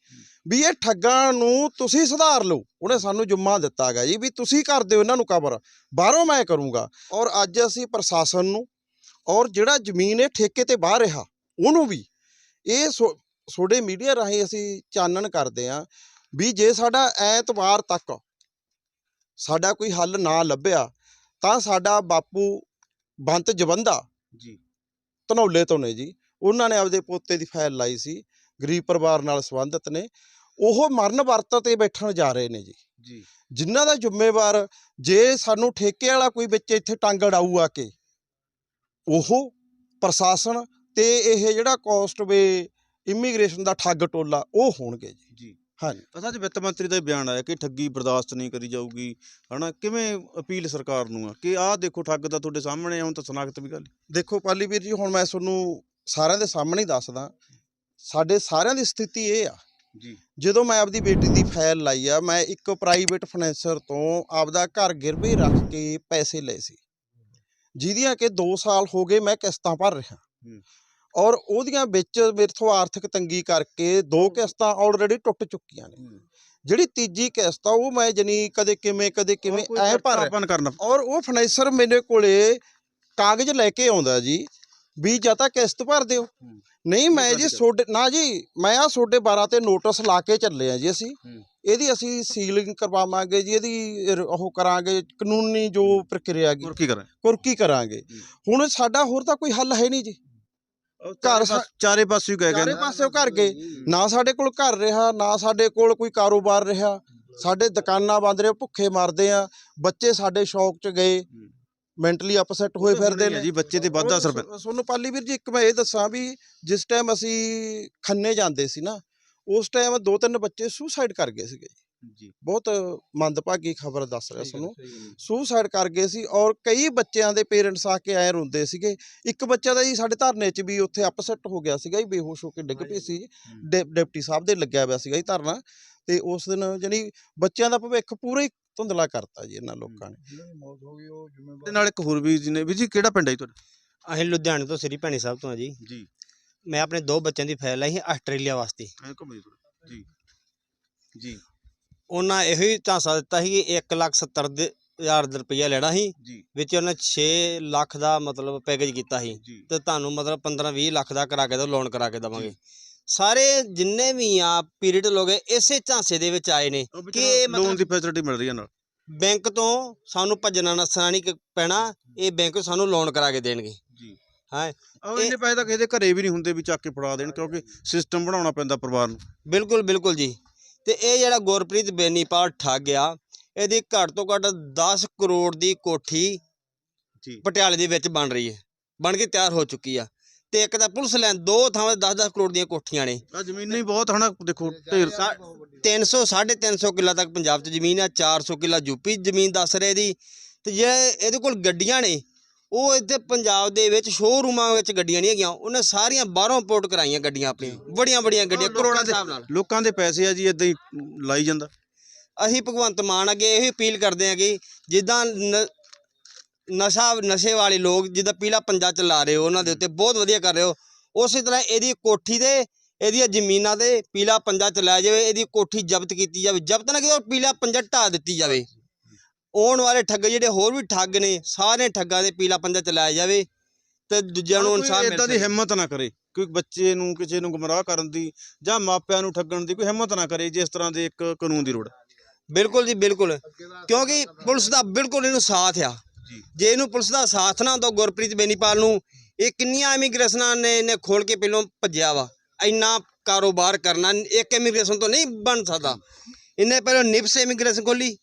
ਵੀ ਇਹ ਠੱਗਾਂ ਨੂੰ ਤੁਸੀਂ ਸੁਧਾਰ ਲਓ। ਉਹਨੇ ਸਾਨੂੰ ਜੁਮਾ ਦਿੱਤਾ ਗਾ ਜੀ ਵੀ ਤੁਸੀਂ ਕਰ ਦਿਓ ਇਹਨਾਂ ਨੂੰ ਕਬਰ ਬਾਹਰੋਂ ਮੈਂ ਕਰੂੰਗਾ। ਔਰ ਅੱਜ ਅਸੀਂ ਪ੍ਰਸ਼ਾਸਨ ਨੂੰ ਔਰ ਜਿਹੜਾ ਜ਼ਮੀਨ ਇਹ ਠੇਕੇ ਤੇ ਬਾਹਰ ਰਿਹਾ ਉਹਨੂੰ ਵੀ ਇਹ ਤੁਹਾਡੇ ਮੀਡੀਆ ਰਾਹੀਂ ਅਸੀਂ ਚਾਨਣ ਕਰਦੇ ਆਂ ਵੀ ਜੇ ਸਾਡਾ ਐਤਵਾਰ ਤੱਕ ਸਾਡਾ ਕੋਈ ਹੱਲ ਨਾ ਲੱਭਿਆ ਤਾਂ ਸਾਡਾ ਬਾਪੂ ਬੰਤ ਜਵੰਦਾ ਜੀ। ਧਨੌਲੇ ਤੋਂ ਨੇ ਜੀ। ਉਹਨਾਂ ਨੇ ਆਪਦੇ ਪੋਤੇ ਦੀ ਫਾਈਲ ਲਾਈ ਸੀ ਗਰੀਬ ਪਰਿਵਾਰ ਨਾਲ ਸੰਬੰਧਿਤ ਨੇ। ਉਹ ਮਰਨ ਵਰਤ ਤੇ ਬੈਠਣ ਜਾ ਰਹੇ ਨੇ ਜੀ। ਜੀ। ਜਿਨ੍ਹਾਂ ਦਾ ਜ਼ਿੰਮੇਵਾਰ ਜੇ ਸਾਨੂੰ ਠੇਕੇ ਵਾਲਾ ਕੋਈ ਵਿੱਚ ਇੱਥੇ ਟੰਗ ਅੜਾਊ ਆ ਕੇ ਉਹ ਪ੍ਰਸ਼ਾਸਨ ਤੇ ਇਹ ਜਿਹੜਾ ਕੋਸਟਵੇ ਇਮੀਗ੍ਰੇਸ਼ਨ ਦਾ ਠੱਗ ਟੋਲਾ ਉਹ ਹੋਣਗੇ ਜੀ। ਜੀ। ਹਾਂਜੀ। ਅਸਾਂ ਚ ਵਿੱਤ ਮੰਤਰੀ ਦਾ ਬਿਆਨ ਆਇਆ ਕਿ ਠੱਗੀ ਬਰਦਾਸ਼ਤ ਨਹੀਂ ਕਰੀ ਜਾਊਗੀ ਹਨਾ? ਕਿਵੇਂ ਅਪੀਲ ਸਰਕਾਰ ਨੂੰ ਆ? ਕਿ ਆਹ ਦੇਖੋ ਠੱਗ ਦਾ ਤੁਹਾਡੇ ਸਾਹਮਣੇ ਆ, ਹੁਣ ਤਾਂ ਸਨਾਖਤ ਵੀ ਗੱਲ ਦੇਖੋ ਪਾਲੀ ਵੀਰ ਜੀ ਹੁਣ ਮੈਂ ਤੁਹਾਨੂੰ ਸਾਰਿਆਂ ਦੇ ਸਾਹਮਣੇ ਹੀ ਦੱਸਦਾ ਸਾਡੇ ਸਾਰਿਆਂ ਦੀ ਸਥਿਤੀ ਇਹ ਆ। ਜੀ। ਜਦੋਂ ਮੈਂ ਆਪਦੀ ਬੇਟੀ ਦੀ ਫਾਈਲ ਲਾਈ ਆ ਮੈਂ ਇੱਕ ਪ੍ਰਾਈਵੇਟ ਫਾਈਨੈਂਸਰ ਤੋਂ ਆਪਦਾ ਘਰ ਗਿਰਵੀ ਰੱਖ ਕੇ ਪੈਸੇ ਲਏ ਸੀ। ਜਿਹਦੀਆਂ ਕਿ 2 ਸਾਲ ਹੋ ਗਏ ਮੈਂ ਕਿਸ਼ਤਾਂ ਭਰ ਰਿਹਾ। ਔਰ ਉਹਦੀਆਂ ਵਿੱਚ ਮੇਰੇ ਤੋਂ ਆਰਥਿਕ ਤੰਗੀ ਕਰਕੇ ਦੋ ਕਿਸ਼ਤਾਂ ਆਲਰੇਡੀ ਟੁੱਟ ਚੁੱਕੀਆਂ ਨੇ ਜਿਹੜੀ ਤੀਜੀ ਕਿਸ਼ਤ ਆ ਉਹ ਮੈਂ ਜਨੀ ਕਦੇ ਕਿਵੇਂ ਕਦੇ ਕਿਵੇਂ ਐ ਭਰ ਕਰਨਾ ਔਰ ਉਹ ਫਾਈਨੈਂਸਰ ਮੇਰੇ ਕੋਲੇ ਕਾਗਜ਼ ਲੈ ਕੇ ਆਉਂਦਾ ਜੀ ਵੀ ਜਾਂ ਤਾਂ ਕਿਸ਼ਤ ਭਰ ਦਿਓ। ਨਹੀਂ ਮੈਂ ਜੀ। ਤੁਹਾਡੇ ਨਾ ਜੀ ਮੈਂ ਆ ਤੁਹਾਡੇ 12 ਤੇ ਨੋਟਿਸ ਲਾ ਕੇ ਚੱਲੇ ਆ ਜੀ ਅਸੀਂ। ਇਹਦੀ ਅਸੀਂ ਸੀਲਿੰਗ ਕਰਵਾਵਾਂਗੇ ਜੀ ਇਹਦੀ ਰ- ਉਹ ਕਰਾਂਗੇ ਕਾਨੂੰਨੀ ਜੋ ਪ੍ਰਕਿਰਿਆ ਹੈਗੀ। ਕੀ ਕਰਾਂ ਕੁਰਕੀ ਕਰਾਂਗੇ? ਹੁਣ ਸਾਡਾ ਹੋਰ ਤਾਂ ਕੋਈ ਹੱਲ ਹੈ ਨਹੀਂ ਜੀ। ਘਰ ਸਾ- ਚਾਰੇ ਪਾਸੇ ਹੀ ਗਏ ਚਾਰੇ ਪਾਸੇ ਘਰ ਗਏ। ਨਾ ਸਾਡੇ ਕੋਲ ਘਰ ਰਿਹਾ ਨਾ ਸਾਡੇ ਕੋਲ ਕੋਈ ਕਾਰੋਬਾਰ ਰਿਹਾ। ਸਾਡੇ ਦੁਕਾਨਾਂ ਬੰਦ ਰਹੇ ਭੁੱਖੇ ਮਰਦੇ ਆ। ਬੱਚੇ ਸਾਡੇ ਸ਼ੌਕ ਚ ਗਏ। ਮੈਂਟਲੀ ਅਪਸੈਟ ਹੋਏ ਫਿਰਦੇ ਨੇ। ਜੀ ਬੱਚੇ ਤੇ ਵੱਧ ਅਸਰ ਤੁਹਾਨੂੰ ਪਾਲੀ ਵੀਰ ਜੀ ਇੱਕ ਮੈਂ ਇਹ ਦੱਸਾਂ ਵੀ ਜਿਸ ਟਾਈਮ ਅਸੀਂ ਖੰਨੇ ਜਾਂਦੇ ਸੀ ਨਾ ਉਸ ਟਾਈਮ ਦੋ ਤਿੰਨ ਬੱਚੇ ਸੁਸਾਈਡ ਕਰ ਗਏ ਸੀਗੇ ਜੀ। ਬਹੁਤ ਮੰਦਭਾਗੀ ਖਬਰ ਦੱਸ ਰਿਹਾ ਤੁਹਾਨੂੰ। ਸੁਸਾਈਡ ਕਰ ਗਏ ਸੀ ਔਰ ਕਈ ਬੱਚਿਆਂ ਦੇ ਪੇਰੈਂਟਸ ਆ ਕੇ ਐ ਰੋਂਦੇ ਸੀਗੇ। ਇੱਕ ਬੱਚਾ ਤਾਂ ਜੀ ਸਾਡੇ ਧਰਨੇ 'ਚ ਵੀ ਉੱਥੇ ਅਪਸੈਟ ਹੋ ਗਿਆ ਸੀਗਾ ਜੀ ਬੇਹੋਸ਼ ਹੋ ਕੇ ਡਿੱਗ ਪਈ ਸੀ। ਡਿਪਟੀ ਸਾਹਿਬ ਦੇ ਲੱਗਿਆ ਹੋਇਆ ਸੀਗਾ ਜੀ ਧਰਨਾ। ਤੇ ਉਸ ਦਿਨ ਜਾਣੀ ਬੱਚਿਆਂ ਦਾ ਭਵਿੱਖ ਪੂਰਾ ਹੀ ਧੁੰਦਲਾ ਕਰਤਾ ਜੀ ਇਹਨਾਂ ਲੋਕਾਂ ਨੇ। ਮੌਤ ਹੋ ਗਈ ਉਹ ਜ਼ਿੰਮੇਵਾਰ ਤੇ ਨਾਲ ਇੱਕ ਹੋਰ ਵੀ ਜੀ ਨੇ ਵੀ ਜੀ ਕਿਹੜਾ ਪਿੰਡ ਹੈ ਜੀ ਤੁਹਾਡਾ? ਅਸੀਂ ਲੁਧਿਆਣੇ ਤੋਂ ਸ੍ਰੀ ਭੈਣੀ ਸਾਹਿਬ ਤੋਂ ਆ ਜੀ। ਜੀ। ਮੈਂ ਆਪਣੇ ਦੋ ਬੱਚਿਆਂ ਦੀ ਫਾਈਲ ਲਾਈ ਸੀ ਆਸਟ੍ਰੇਲੀਆ ਵਾਸਤੇ। ਐ ਘੁੰਮੋ ਜੀ ਥੋੜ੍ਹਾ। ਜੀ। ਜੀ। ਉਹਨਾਂ ਇਹੋ ਹੀ ਝਾਂਸਾ ਦਿੱਤਾ ਸੀ ਕਿ 1 ਲੱਖ 70 ਦੇ ਹਜ਼ਾਰ ਦੇ ਰੁਪਈਆ ਲੈਣਾ ਸੀ ਜੀ। ਵਿੱਚ ਉਹਨਾਂ 6 ਲੱਖ ਦਾ ਮਤਲਬ ਪੈਕੇਜ ਕੀਤਾ ਸੀ ਜੀ। ਤੇ ਤੁਹਾਨੂੰ ਮਤਲਬ 15 20 ਲੱਖ ਦਾ ਕਰਾ ਕੇ ਦੋ ਲੋਨ ਕਰਾ ਕੇ ਦਵਾਂਗੇ। ਸਾਰੇ ਜਿੰਨੇ ਵੀ ਆ ਪੀਰੀਅਡ ਲੋਗੇ ਇਸੇ ਝਾਂਸੇ ਦੇ ਵਿੱਚ ਆਏ ਨੇ ਕਿ ਇਹ ਲੋਨ ਮਤਲਬ ਦੀ ਫੈਸਿਲਿਟੀ ਮਿਲ ਰਹੀ ਹੈ ਨਾਲ। ਬੈਂਕ ਤੋਂ ਸਾਨੂੰ ਭੱਜਣਾ ਨੱਸਣਾ ਨਹੀਂ ਕ- ਪੈਣਾ ਇਹ ਬੈਂਕ ਸਾਨੂੰ ਲੋਨ ਕਰਾ ਕੇ ਦੇਣਗੇ। ਹਾਂ? ਉਹ ਇੰਨੇ ਪੈਸੇ ਤਾਂ ਕਿਸੇ ਦੇ ਘਰੇ ਵੀ ਨਹੀਂ ਹੁੰਦੇ ਵੀ ਚੱਕ ਕੇ ਫੜਾ ਦੇਣ ਕਿਉਂਕਿ ਸਿਸਟਮ ਬਣਾਉਣਾ ਪੈਂਦਾ ਪਰਿਵਾਰ ਨੂੰ। ਬਿਲਕੁਲ ਬਿਲਕੁਲ ਜੀ। ਤੇ ਇਹ ਜਿਹੜਾ ਗੁਰਪ੍ਰੀਤ ਬੇਨੀਪਾਲ ਠੱਗ ਗਿਆ ਇਹਦੀ ਘੱਟ ਤੋਂ ਘੱਟ 10 ਕਰੋੜ ਦੀ ਕੋਠੀ ਜੀ। ਪਟਿਆਲੇ ਦੇ ਵਿੱਚ ਬਣ ਰਹੀ ਹੈ। ਬਣ ਕੇ ਤਿਆਰ ਹੋ ਚੁੱਕੀ ਆ। ਤੇ ਇੱਕ ਤਾਂ ਪੁਲਿਸ ਲੈਣ ਦੋ ਥਾਵਾਂ 10-10 ਕਰੋੜ ਦੀਆਂ ਕੋਠੀਆਂ ਨੇ। ਆ ਜ਼ਮੀਨਾਂ ਹੀ ਬਹੁਤ ਹਨਾ ਦੇਖੋ ਢੇਰ ਸਾ- 300 350 ਕਿੱਲਾ ਤੱਕ ਪੰਜਾਬ 'ਚ ਜ਼ਮੀਨ ਆ 400 ਕਿੱਲਾ ਯੂਪੀ ਜ਼ਮੀਨ ਦੱਸ ਰਹੇ ਦੀ। ਤੇ ਜੇ ਇਹਦੇ ਕੋਲ ਗੱਡੀਆਂ ਨੇ ਉਹ ਇੱਥੇ ਪੰਜਾਬ ਦੇ ਵਿੱਚ ਸ਼ੋਰੂਮਾਂ ਵਿੱਚ ਗੱਡੀਆਂ ਨਹੀਂ ਹੈਗੀਆਂ। ਉਹਨੇ ਸਾਰੀਆਂ ਬਾਹਰੋਂ ਇੰਪੋਰਟ ਕਰਾਈਆਂ ਗੱਡੀਆਂ ਆਪਣੀਆਂ। ਬੜੀਆਂ ਬੜੀਆਂ ਗੱਡੀਆਂ ਕਰੋੜਾਂ ਦੇ ਦੇ- ਹਿਸਾਬ ਨਾਲ। ਲੋਕਾਂ ਦੇ ਪੈਸੇ ਆ ਜੀ ਇਦਾਂ ਹੀ ਲਾਈ ਜਾਂਦਾ। ਅਸੀਂ ਭਗਵੰਤ ਮਾਨ ਅੱਗੇ ਇਹ ਅਪੀਲ ਕਰਦੇ ਹਾਂ ਕਿ ਜਿੱਦਾਂ ਨ- ਨਸ਼ਾ ਨਸ਼ੇ ਵਾਲੇ ਲੋਕ ਜਿੱਦਾਂ ਪੀਲਾ ਪੰਜਾ ਚਲਾ ਰਹੇ ਹੋ ਉਹਨਾਂ ਦੇ ਉੱਤੇ ਬਹੁਤ ਵਧੀਆ ਕਰ ਰਹੇ ਹੋ। ਉਸੇ ਤਰ੍ਹਾਂ ਇਹਦੀ ਕੋਠੀ ਤੇ ਇਹਦੀਆਂ ਜ਼ਮੀਨਾਂ ਤੇ ਪੀਲਾ ਪੰਜਾ ਚਲਾਇਆ ਜਾਵੇ ਇਹਦੀ ਕੋਠੀ ਜ਼ਬਤ ਕੀਤੀ ਜਾਵੇ। ਜ਼ਬਤ ਨਾ ਕਿ ਪੀਲਾ ਪੰਜਾ ਢਾ ਦਿੱਤੀ ਜਾਵੇ। ਆਉਣ ਵਾਲੇ ਠੱਗ ਜਿਹੜੇ ਹੋਰ ਵੀ ਠੱਗ ਨੇ ਸਾਰੇ ਠੱਗਾਂ ਦੇ ਪੀਲਾ ਪੰਜਾ ਚਲਾਇਆ ਜਾਵੇ ਤੇ ਦੂਜਿਆਂ ਨੂੰ ਇਨਸਾਫ ਮਿਲ ਇਦਾਂ ਦੀ ਹਿੰਮਤ ਨਾ ਕਰੇ ਕੋਈ ਬੱਚੇ ਨੂੰ ਕਿਸੇ ਨੂੰ ਗੁੰਮਰਾਹ ਕਰਨ ਦੀ ਜਾਂ ਮਾਪਿਆਂ ਨੂੰ ਠੱਗਣ ਦੀ ਕੋਈ ਹਿੰਮਤ ਨਾ ਕਰੇ ਜਿਸ ਤਰ੍ਹਾਂ ਦੇ ਇੱਕ ਕਾਨੂੰਨ ਦੀ ਲੋੜ ਬਿਲਕੁਲ ਜੀ ਬਿਲਕੁਲ। ਕਿਉਂਕਿ ਪੁਲਿਸ ਦਾ ਬਿਲਕੁਲ ਇਹਨੂੰ ਸਾਥ ਆ। ਜੀ। ਇਹਨੂੰ ਪੁਲਿਸ ਦਾ ਸਾਥ ਨਾ ਦੋ ਗੁਰਪ੍ਰੀਤ ਬੇਨੀਪਾਲ ਨੂੰ ਇਹ ਕਿੰਨੀਆਂ ਇਮੀਗ੍ਰੇਸ਼ਨਾਂ ਨੇ ਇਹਨੇ ਖੋਲ ਕੇ ਪਹਿਲੋਂ ਭੱਜਿਆ ਵਾ। ਇੰਨਾ ਕਾਰੋਬਾਰ ਕਰਨਾ ਇੱਕ ਇਮੀਗ੍ਰੇਸ਼ਨ ਤੋਂ ਨਹੀਂ ਬਣ ਸਕਦਾ। ਇਹਨੇ ਪਹਿਲਾਂ ਨਿਪਸ ਇਮੀਗ੍ਰੇਸ਼ਨ ਖੋਲੀ।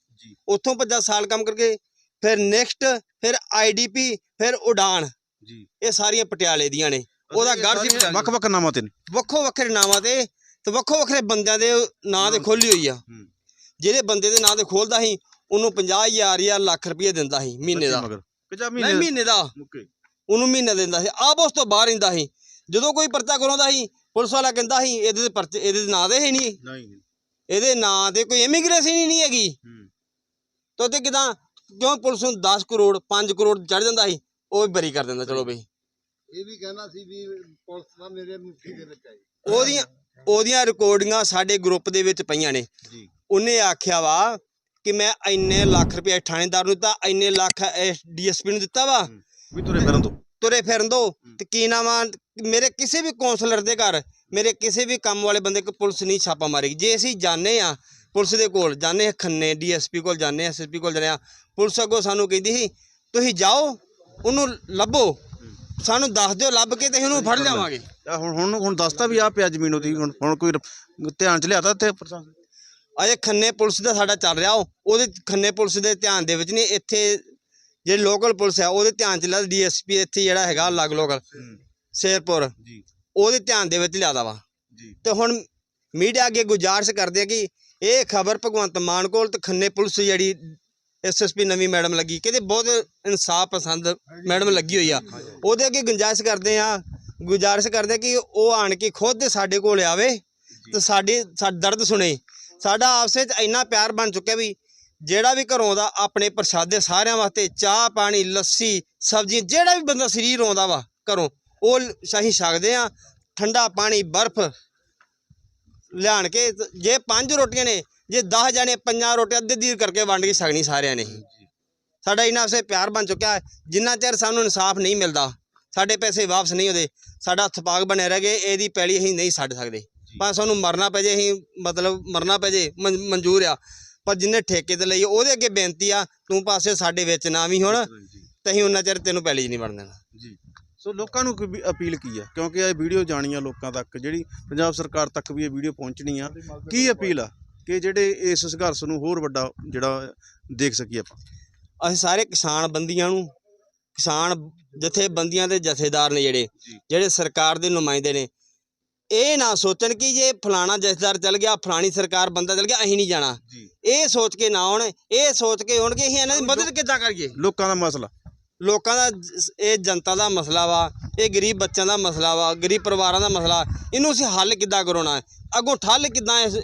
ਉੱਥੋਂ ਭੱਜਾ ਸਾਲ ਕੰਮ ਕਰਕੇ ਫਿਰ ਨੈਕਸਟ ਫਿਰ ਆਈਡੀਪੀ ਫਿਰ ਉਡਾਨ ਜੀ। ਇਹ ਸਾਰੀਆਂ ਪਟਿਆਲੇ ਦੀਆਂ ਨੇ। ਉਹਦਾ ਗੜ੍ਹ ਸੀ ਪਟਿਆਲੇ। ਵੱਖ ਵੱਖ ਨਾਮਾਂ ਤੇ ਨੇ। ਵੱਖੋ ਵੱਖਰੇ ਨਾਵਾਂ ਤੇ ਤੇ ਵੱਖੋ ਵੱਖਰੇ ਬੰਦਿਆਂ ਦੇ ਨਾਂ ਤੇ ਖੋਲੀ ਹੋਈ ਆ। ਹੂੰ। ਜਿਹੜੇ ਬੰਦੇ ਦੇ ਨਾਂ ਤੇ ਖੋਲਦਾ ਸੀ ਉਹਨੂੰ 50000 ਜਾਂ ਲੱਖ ਰੁਪਏ ਦਿੰਦਾ ਸੀ ਮਹੀਨੇ ਦਾ। ਮਗਰ। ਨਹੀਂ ਮਹੀਨੇ ਮਹੀਨੇ ਦਾ। ਮੁੱਕੇ। ਉਹਨੂੰ ਮਹੀਨਾ ਦਿੰਦਾ ਸੀ। ਆਪ ਉਸ ਤੋਂ ਬਾਹਰ ਰਹਿੰਦਾ ਸੀ। ਜਦੋਂ ਕੋਈ ਪਰਚਾ ਕਰਾਉਂਦਾ ਸੀ ਪੁਲਿਸ ਵਾਲਾ ਕਹਿੰਦਾ ਸੀ ਇਹਦੇ ਤੇ ਪਰਚੇ ਇਹਦੇ ਨਾਂ ਦੇ ਹੀ ਨਹੀਂ। ਨਹੀਂ ਇਹਦੇ ਨਾਂ ਤੇ ਕੋਈ ਇਮੀਗ੍ਰੇਸ਼ਨ ਹੀ ਨਹੀਂ ਹੈਗੀ। ਹੂੰ। ਤਾਂ ਤੇ ਕਿਦਾਂ ਕਿਉਂ ਪੁਲਿਸ ਨੂੰ 10 ਕਰੋੜ 5 ਕਰੋੜ ਚੜ ਜਾਂਦਾ ਸੀ? ਉਹ ਵੀ ਬਰੀ ਕਰ ਦਿੰਦਾ ਚਲੋ ਬਈ। ਇਹ ਵੀ ਕਹਿਣਾ ਸੀ ਵੀ ਪੁਲਿਸ ਦਾ ਮੇਰੇ ਮੁੱਠੀ ਦੇ ਵਿੱਚ ਆਈ। ਉਹਦੀਆਂ ਉਹਦੀਆਂ ਰਿਕਾਰਡਿੰਗਾਂ ਸਾਡੇ ਗਰੁੱਪ ਦੇ ਵਿੱਚ ਪਈਆਂ ਨੇ। ਜੀ। ਉਹਨੇ ਆਖਿਆ ਵਾ ਕਿ ਮੈਂ ਇੰਨੇ ਲੱਖ ਰੁਪਏ ਥਾਣੇਦਾਰ ਨੂੰ ਦਿੱਤਾ ਇੰਨੇ ਲੱਖ ਡੀਐਸਪੀ ਨੂੰ ਦਿੱਤਾ ਵਾ। ਵੀ ਤੁਰੇ ਫਿਰਨ ਤੋਂ ਤੁਰੇ ਫਿਰਨ ਦੋ। ਤੇ ਕੀ ਨਾਮ ਆ? ਮੇਰੇ ਕਿਸੇ ਵੀ ਕੌਂਸਲਰ ਦੇ ਘਰ ਮੇਰੇ ਕਿਸੇ ਵੀ ਕੰਮ ਵਾਲੇ ਬੰਦੇ ਕੋ ਪੁਲਿਸ ਨਹੀਂ ਛਾਪਾ ਮਾਰੇਗੀ। ਜੇ ਅਸੀਂ ਜਾਣੇ ਆ ਪੁਲਿਸ ਦੇ ਕੋਲ ਜਾਂਦੇ ਹਾਂ ਖੰਨੇ ਡੀਐਸਪੀ ਕੋਲ ਜਾਂਦੇ ਹਾਂ ਐਸਐਸਪੀ ਕੋਲ ਜਾਂਦੇ ਹਾਂ ਪੁਲਿਸ ਅੱਗੋਂ ਸਾਨੂੰ ਕਹਿੰਦੀ ਸੀ ਤੁਸੀਂ ਜਾਓ ਉਹਨੂੰ ਲੱਭੋ। ਸਾਨੂੰ ਦੱਸ ਦਿਓ ਲੱਭ ਕੇ ਤੇ ਅਸੀਂ ਉਹਨੂੰ ਫੜ ਲਿਆਵਾਂਗੇ। ਆਹ ਹੁਣ ਹੁਣ ਹੁਣ ਦੱਸਤਾ ਵੀ ਆ ਪਿਆ ਜ਼ਮੀਨ ਉਹਦੀ ਹੁਣ ਹੁਣ ਕੋਈ ਧਿਆਨ ਚ ਲਿਆਤਾ ਤੇ ਪ੍ਰਸ਼ਾਸਨ? ਅਜੇ ਖੰਨੇ ਪੁਲਿਸ ਦਾ ਸਾਡਾ ਚੱਲ ਰਿਹਾ ਉਹ ਉਹਦੇ ਖੰਨੇ ਪੁਲਿਸ ਦੇ ਧਿਆਨ ਦੇ ਵਿੱਚ ਨਹੀਂ ਇੱਥੇ ਜਿਹੜੀ ਲੋਕਲ ਪੁਲਿਸ ਆ ਉਹਦੇ ਧਿਆਨ ਚ ਲਿਆ ਡੀਐਸਪੀ ਇੱਥੇ ਜਿਹੜਾ ਹੈਗਾ ਅਲੱਗ ਲੋਕਲ ਸ਼ੇਰਪੁਰ। ਜੀ। ਉਹਦੇ ਧਿਆਨ ਦੇ ਵਿੱਚ ਲਿਆਦਾ ਵਾ। ਜੀ। ਤੇ ਹੁਣ ਮੀਡੀਆ ਅੱਗੇ ਗੁਜ਼ਾਰਿਸ਼ ਕਰਦੇ ਆ ਕਿ ਇਹ ਖਬਰ ਭਗਵੰਤ ਮਾਨ ਕੋਲ ਤੇ ਖੰਨੇ ਪੁਲਿਸ ਜਿਹੜੀ ਐਸਐਸਪੀ ਨਵੀਂ ਮੈਡਮ ਲੱਗੀ। ਕਹਿੰਦੇ ਬਹੁਤ ਇਨਸਾਫ ਪਸੰਦ ਮੈਡਮ ਲੱਗੀ ਹੋਈ ਆ। ਉਹਦੇ ਅੱਗੇ ਗੁੰਜਾਇਸ਼ ਕਰਦੇ ਆ, ਗੁਜ਼ਾਰਿਸ਼ ਕਰਦੇ ਕਿ ਉਹ ਆਣ ਕੇ ਖੁਦ ਸਾਡੇ ਕੋਲ ਆਵੇ ਤੇ ਸਾਡੇ ਸਾਡਾ ਦਰਦ ਸੁਣੇ। ਸਾਡਾ ਆਪਸ ਵਿੱਚ ਇੰਨਾ ਪਿਆਰ ਬਣ ਚੁੱਕਿਆ ਵੀ ਜਿਹੜਾ ਵੀ ਘਰੋਂ ਦਾ ਆਪਣੇ ਪ੍ਰਸ਼ਾਦੇ ਸਾਰਿਆਂ ਵਾਸਤੇ ਚਾਹ, ਪਾਣੀ, ਲੱਸੀ, ਸਬਜ਼ੀ, ਜਿਹੜਾ ਵੀ ਬੰਦਾ ਸਰੀਰ ਆਉਂਦਾ ਵਾ ਘਰੋਂ, ਉਹ ਸ਼ਾਹੀ ਛਕਦੇ ਆ। ਠੰਡਾ ਪਾਣੀ, ਬਰਫ਼ ਲਿਆਣ ਕੇ ਜੇ ਪੰਜ ਰੋਟੀਆਂ ਨੇ ਜੇ 10 ਜਾਣੇ ਪੰਜਾਂ ਰੋਟੀਆਂ ਅੱਧੀ ਅੱਧੀ ਕਰਕੇ ਵੰਡ ਕੇ ਛਕਣੀ ਸਾਰਿਆਂ ਨੇ। ਸਾਡਾ ਇਹਨਾਂ ਸੇ ਪਿਆਰ ਬਣ ਚੁੱਕਿਆ ਹੈ ਜਿੰਨਾ ਚਿਰ ਸਾਨੂੰ ਇਨਸਾਫ ਨਹੀਂ ਮਿਲਦਾ ਸਾਡੇ ਪੈਸੇ ਵਾਪਸ ਨਹੀਂ ਹੁੰਦੇ ਸਾਡਾ ਥਪਾਕ ਬਣਿਆ ਰਹਿ ਗਏ ਇਹਦੀ ਪੈਲੀ ਅਸੀਂ ਨਹੀਂ ਛੱਡ ਸਕਦੇ। ਭਾਵੇਂ ਸਾਨੂੰ ਮਰਨਾ ਪੈ ਜੇ ਅਸੀਂ ਮਤਲਬ ਮਰਨਾ ਪੈ ਜੇ ਮਨ- ਮਨਜ਼ੂਰ ਆ ਪਰ ਜਿੰਨੇ ਠੇਕੇ ਤੇ ਲਈ ਉਹਦੇ ਅੱਗੇ ਬੇਨਤੀ ਆ ਤੂੰ ਪਾਸੇ ਸਾਡੇ ਵਿੱਚ ਨਾ ਵੀ ਹੁਣ ਤੇ ਅਸੀਂ ਉਹਨਾਂ ਚਿਰ ਤੈਨੂੰ ਪੈਲੀ ਨਹੀਂ ਵੜਨ ਦੇਣਾ। ਜੀ। ਸੋ ਲੋਕਾਂ ਨੂੰ ਕੀ ਵੀ ਅਪੀਲ ਕੀ ਹੈ ਕਿਉਂਕਿ ਇਹ ਵੀਡੀਓ ਜਾਣੀ ਆ ਲੋਕਾਂ ਤੱਕ ਜਿਹੜੀ ਪੰਜਾਬ ਸਰਕਾਰ ਤੱਕ ਵੀ ਇਹ ਵੀਡੀਓ ਪਹੁੰਚਣੀ ਆ। ਕੀ ਅਪੀਲ ਆ ਕਿ ਜਿਹੜੇ ਇਸ ਸੰਘਰਸ਼ ਨੂੰ ਹੋਰ ਵੱਡਾ ਜਿਹੜਾ ਦੇਖ ਸਕੀਏ ਆਪਾਂ? ਅਸੀਂ ਸਾਰੇ ਕਿਸਾਨ ਬੰਦੀਆਂ ਨੂੰ ਕਿਸਾਨ ਜਥੇਬੰਦੀਆਂ ਦੇ ਜਥੇਦਾਰ ਨੇ ਜਿਹੜੇ ਜਿਹੜੇ ਸਰਕਾਰ ਦੇ ਨੁਮਾਇੰਦੇ ਨੇ ਇਹ ਨਾ ਸੋਚਣ ਕਿ ਜੇ ਫਲਾਣਾ ਜਥੇਦਾਰ ਚੱਲ ਗਿਆ ਫਲਾਣੀ ਸਰਕਾਰ ਬੰਦਾ ਚੱਲ ਗਿਆ ਅਸੀਂ ਨਹੀਂ ਜਾਣਾ। ਇਹ ਸੋਚ ਕੇ ਨਾ ਆਉਣ ਇਹ ਸੋਚ ਕੇ ਆਉਣ ਕਿ ਅਸੀਂ ਇਹਨਾਂ ਦੀ ਮਦਦ ਕਿੱਦਾਂ ਕਰੀਏ? ਲੋਕਾਂ ਦਾ ਮਸਲਾ। ਲੋਕਾਂ ਦਾ ਇਹ ਜਨਤਾ ਦਾ ਮਸਲਾ ਵਾ ਇਹ ਗਰੀਬ ਬੱਚਿਆਂ ਦਾ ਮਸਲਾ ਵਾ ਗਰੀਬ ਪਰਿਵਾਰਾਂ ਦਾ ਮਸਲਾ ਇਹਨੂੰ ਅਸੀਂ ਹੱਲ ਕਿੱਦਾਂ ਕਰਾਉਣਾ ਹੈ? ਅੱਗੋਂ ਠੱਲ ਕਿੱਦਾਂ ਇਸ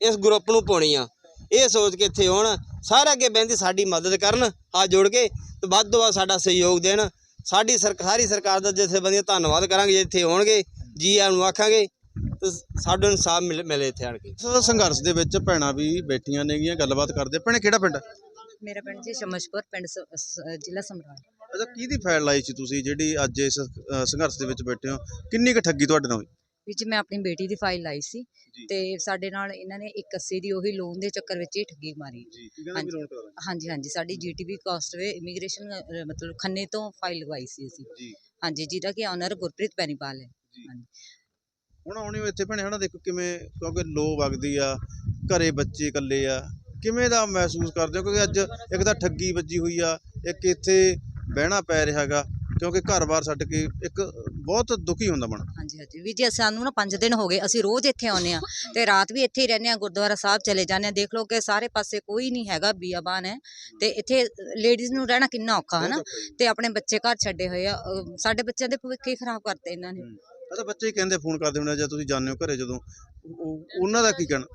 ਇਸ ਗਰੁੱਪ ਨੂੰ ਪਾਉਣੀ ਆ? ਇਹ ਸੋਚ ਕੇ ਇੱਥੇ ਆਉਣ ਸਾਰੇ ਅੱਗੇ ਬੇਨਤੀ ਸਾਡੀ ਮਦਦ ਕਰਨ ਹੱਥ ਜੋੜ ਕੇ ਤੇ ਵੱਧ ਤੋਂ ਵੱਧ ਸਾਡਾ ਸਹਿਯੋਗ ਦੇਣ। ਸਾਡੀ ਸਰਕਾਰੀ ਸਰਕਾਰ ਦਾ ਜਥੇਬੰਦੀਆਂ ਧੰਨਵਾਦ ਕਰਾਂਗੇ ਜੇ ਇੱਥੇ ਆਉਣਗੇ ਜੀ ਆਇਆਂ ਨੂੰ ਆਖਾਂਗੇ ਤੇ ਸਾਡੇ ਇਨਸਾਫ ਮਿਲ ਮਿਲੇ ਇੱਥੇ ਆਣ ਕੇ। ਇਸ ਸੰਘਰਸ਼ ਦੇ ਵਿੱਚ ਭੈਣਾਂ ਵੀ ਬੈਠੀਆਂ ਨੇਗੀਆਂ ਗੱਲਬਾਤ ਕਰਦੇ ਭੈਣੇ ਕਿਹੜਾ ਪਿੰਡ ਮੇਰਾ ਪਿੰਡ ਜੀ ਸ਼ਮਸ਼ਪੁਰ ਪਿੰਡ ਸ- ਸ- ਜ਼ਿਲ੍ਹਾ ਸਮਰਾਟ ਅੱਛਾ ਕਿਹਦੀ ਫਾਈਲ ਲਾਈ ਸੀ ਤੁਸੀਂ ਜਿਹੜੀ ਅੱਜ ਇਸ ਅ, ਸੰਘਰਸ਼ ਦੇ ਵਿੱਚ ਬੈਠੇ ਹੋ ਕਿੰਨੀ ਕੁ ਠੱਗੀ ਤੁਹਾਡੇ ਨਾਲ ਹੋਈ ਵਿੱਚ ਮੈਂ ਆਪਣੀ ਬੇਟੀ ਦੀ ਫਾਈਲ ਲਾਈ ਸੀ ਜੀ। ਤੇ ਸਾਡੇ ਨਾਲ ਇਹਨਾਂ ਨੇ 81 ਦੀ ਉਹੀ ਲੋਨ ਦੇ ਚੱਕਰ ਵਿੱਚ ਹੀ ਠੱਗੀ ਮਾਰੀ ਜੀ ਕੀ ਹਾਂਜੀ। ਲੋਨ ਕਰਾ ਹਾਂਜੀ ਹਾਂਜੀ ਸਾਡੀ ਜੀਟੀਬੀ ਕਾਸਟਵੇ ਇਮੀਗ੍ਰੇਸ਼ਨ ਮਤਲਬ ਖੰਨੇ ਤੋਂ ਫਾਈਲ ਲਗਵਾਈ ਸੀ ਅਸੀਂ ਜੀ ਹਾਂਜੀ ਜਿਹਦਾ ਕਿ ਓਨਰ ਗੁਰਪ੍ਰੀਤ ਬੈਨੀਪਾਲ ਹੈ ਜੀ। ਹਾਂਜੀ। ਹੁਣ ਆਉਣੀ ਹੋ ਇੱਥੇ ਭੈਣੇ ਹਨਾ ਦੇਖੋ ਕਿਵੇਂ ਕਿਉਂਕਿ ਲੋ ਵਗਦੀ ਆ ਘਰੇ ਬੱਚੇ ਇਕੱਲੇ ਆ ਕਿਵੇਂ ਦਾ ਮਹਿਸੂਸ ਕਰਦੇ ਹੋ ਕਿਉਂਕਿ ਅੱਜ ਇੱਕ ਤਾਂ ਠੱਗੀ ਵੱਜੀ ਹੋਈ ਆ ਇੱਕ ਇੱਥੇ ਬਹਿਣਾ ਪੈ ਰਿਹਾਗਾ ਕਿਉਂਕਿ ਘਰ-ਬਾਰ ਛੱਡ ਕੇ ਇੱਕ ਬਹੁਤ ਦੁਖੀ ਹੁੰਦਾ ਮਨ ਹਾਂਜੀ ਹਾਂਜੀ। ਵੀ ਜੀ ਸਾਨੂੰ ਨਾ 5 ਦਿਨ ਹੋ ਗਏ ਅਸੀਂ ਰੋਜ਼ ਇੱਥੇ ਆਉਂਦੇ ਆ ਤੇ ਰਾਤ ਵੀ ਇੱਥੇ ਹੀ ਰਹਿੰਦੇ ਆ ਗੁਰਦੁਆਰਾ ਸਾਹਿਬ ਚਲੇ ਜਾਂਦੇ ਆ ਦੇਖ ਲਓ ਕਿ ਸਾਰੇ ਪਾਸੇ ਕੋਈ ਨਹੀਂ ਹੈਗਾ ਬੀਆਬਾਨ ਹੈ ਤੇ ਇੱਥੇ ਲੇਡੀਜ਼ ਨੂੰ ਰਹਿਣਾ ਕਿੰਨਾ ਔਖਾ ਹੈ ਨਾ ਤੇ ਆਪਣੇ ਬੱਚੇ ਘਰ ਛੱਡੇ ਹੋਏ ਆ ਅਹ ਸਾਡੇ ਬੱਚਿਆਂ ਦੇ ਭਵਿੱਖ ਹੀ ਖਰਾਬ ਕਰਤੇ ਇਹਨਾਂ ਨੇ। ਆ ਤਾਂ ਬੱਚੇ ਹੀ ਕਹਿੰਦੇ ਫੋਨ ਕਰਦੇ ਹੁੰਦੇ ਆ ਜਦ ਤੁਸੀਂ ਜਾਂਦੇ ਹੋ ਘਰੇ ਜਦੋਂ। ਉਹ- ਉਹਨਾਂ ਦਾ ਕੀ ਕਹਿਣਾ?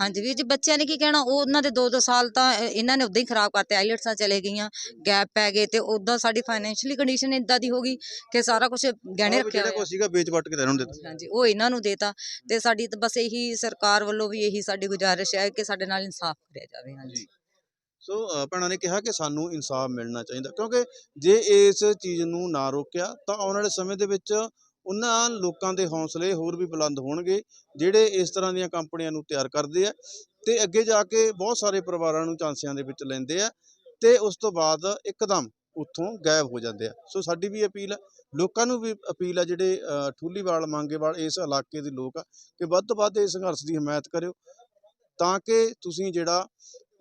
ਹਾਂਜੀ ਵੀਰ ਜੀ ਬੱਚਿਆਂ ਨੇ ਕੀ ਕਹਿਣਾ? ਉਹ ਉਹਨਾਂ ਦੇ 2-2 ਸਾਲ ਤਾਂ ਇਹਨਾਂ ਨੇ ਉਦਾਂ ਹੀ ਖਰਾਬ ਕਰਤੇ ਆਈਲਟਸਾਂ ਚਲੇ ਗਈਆਂ ਗੈਪ ਪੈ ਗਏ ਤੇ ਉਦਾਂ ਸਾਡੀ ਫਾਈਨੈਂਸ਼ੀਅਲੀ ਕੰਡੀਸ਼ਨ ਇਦਾਂ ਦੀ ਹੋ ਗਈ ਕਿ ਸਾਰਾ ਕੁਝ ਗਹਿਣੇ ਰੱਖਿਆ ਜਿਹੜਾ ਹੋਇਆ। ਕੁਛ ਸੀਗਾ ਵੇਚ ਵੱਟ ਕੇ ਦੇਣ ਹੁੰਦੇ ਹਾਂਜੀ ਉਹ ਇਹਨਾਂ ਨੂੰ ਦੇਤਾ ਤੇ ਸਾਡੀ ਤਾਂ ਬਸ ਇਹੀ ਸਰਕਾਰ ਵੱਲੋਂ ਵੀ ਇਹੀ ਸਾਡੀ ਗੁਜ਼ਾਰਿਸ਼ ਹੈ ਕਿ ਸਾਡੇ ਨਾਲ ਇਨਸਾਫ ਕਰਿਆ ਜਾਵੇ। ਹਾਂਜੀ। ਸੋ ਅ, ਭੈਣਾਂ ਨੇ ਕਿਹਾ ਕਿ ਸਾਨੂੰ ਇਨਸਾਫ ਮਿਲਣਾ ਚਾਹੀਦਾ ਕਿਉਂਕਿ ਜੇ ਇਸ ਚੀਜ਼ ਨੂੰ ਨਾ ਰੋਕਿਆ ਤਾਂ ਆਉਣ ਵਾਲੇ ਸਮੇਂ ਦੇ ਵਿੱਚ ਉਹਨਾਂ ਲੋਕਾਂ ਦੇ ਹੌਸਲੇ ਹੋਰ ਵੀ ਬੁਲੰਦ ਹੋਣਗੇ, ਜਿਹੜੇ ਇਸ ਤਰ੍ਹਾਂ ਦੀਆਂ ਕੰਪਨੀਆਂ ਨੂੰ ਤਿਆਰ ਕਰਦੇ ਆ ਤੇ ਅੱਗੇ ਜਾ ਕੇ ਬਹੁਤ ਸਾਰੇ ਪਰਿਵਾਰਾਂ ਨੂੰ ਚਾਂਸਿਆਂ ਦੇ ਵਿੱਚ ਲੈਂਦੇ ਆ ਤੇ ਉਸ ਤੋਂ ਬਾਅਦ ਇੱਕਦਮ ਉੱਥੋਂ ਗਾਇਬ ਹੋ ਜਾਂਦੇ ਆ। ਸੋ ਸਾਡੀ ਵੀ ਅਪੀਲ ਹੈ ਲੋਕਾਂ ਨੂੰ ਵੀ ਅਪੀਲ ਆ ਜਿਹੜੇ ਠੂਲੀਵਾਲ, ਮੰਗੇਵਾਲ, ਇਸ ਇਲਾਕੇ ਦੇ ਲੋਕ ਆ ਕਿ ਵੱਧ ਤੋਂ ਵੱਧ ਇਸ ਸੰਘਰਸ਼ ਦੀ ਹਮਾਇਤ ਕਰਿਓ ਤਾਂ ਕਿ ਤੁਸੀਂ ਜਿਹੜਾ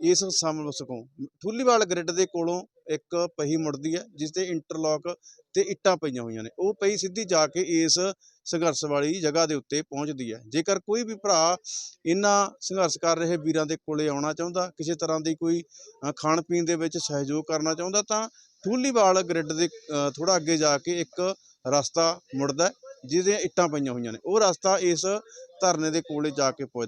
ਇਸ ਸੰਭਲ ਸਕੋ ਠੁੱਲੀਵਾਲ ਗ੍ਰਿਡ ਦੇ ਕੋਲੋਂ ਇੱਕ ਪਹੀ ਮੁੜਦੀ ਹੈ, ਜਿਸ ਤੇ ਇੰਟਰਲੌਕ ਤੇ ਇੱਟਾਂ ਪਈਆਂ ਹੋਈਆਂ ਨੇ। ਉਹ ਪਹੀ ਸਿੱਧੀ ਜਾ ਕੇ ਇਸ ਸੰਘਰਸ਼ ਵਾਲੀ ਜਗ੍ਹਾ ਦੇ ਉੱਤੇ ਪਹੁੰਚਦੀ ਹੈ। ਜੇਕਰ ਕੋਈ ਵੀ ਭਰਾ ਇਹਨਾਂ ਸੰਘਰਸ਼ ਕਰ ਰਹੇ ਵੀਰਾਂ ਦੇ ਕੋਲੇ ਆਉਣਾ ਚਾਹੁੰਦਾ, ਕਿਸੇ ਤਰ੍ਹਾਂ ਦੀ ਕੋਈ ਖਾਣ ਪੀਣ ਦੇ ਵਿੱਚ ਸਹਿਯੋਗ ਕਰਨਾ ਚਾਹੁੰਦਾ, ਤਾਂ ਠੂਲੀਵਾਲ ਗ੍ਰਿਡ ਦੇ ਥੋੜਾ ਅੱਗੇ ਜਾ ਕੇ ਇੱਕ ਰਸਤਾ ਮੁੜਦਾ ਜਿਹਦੇ ਇੱਟਾਂ ਪਈਆਂ ਹੋਈਆਂ ਨੇ। ਉਹ ਰਸਤਾ ਇਸ ਧਰਨੇ ਦੇ ਕੋਲੇ ਜਾ ਕੇ ਪਹੁੰਚਦਾ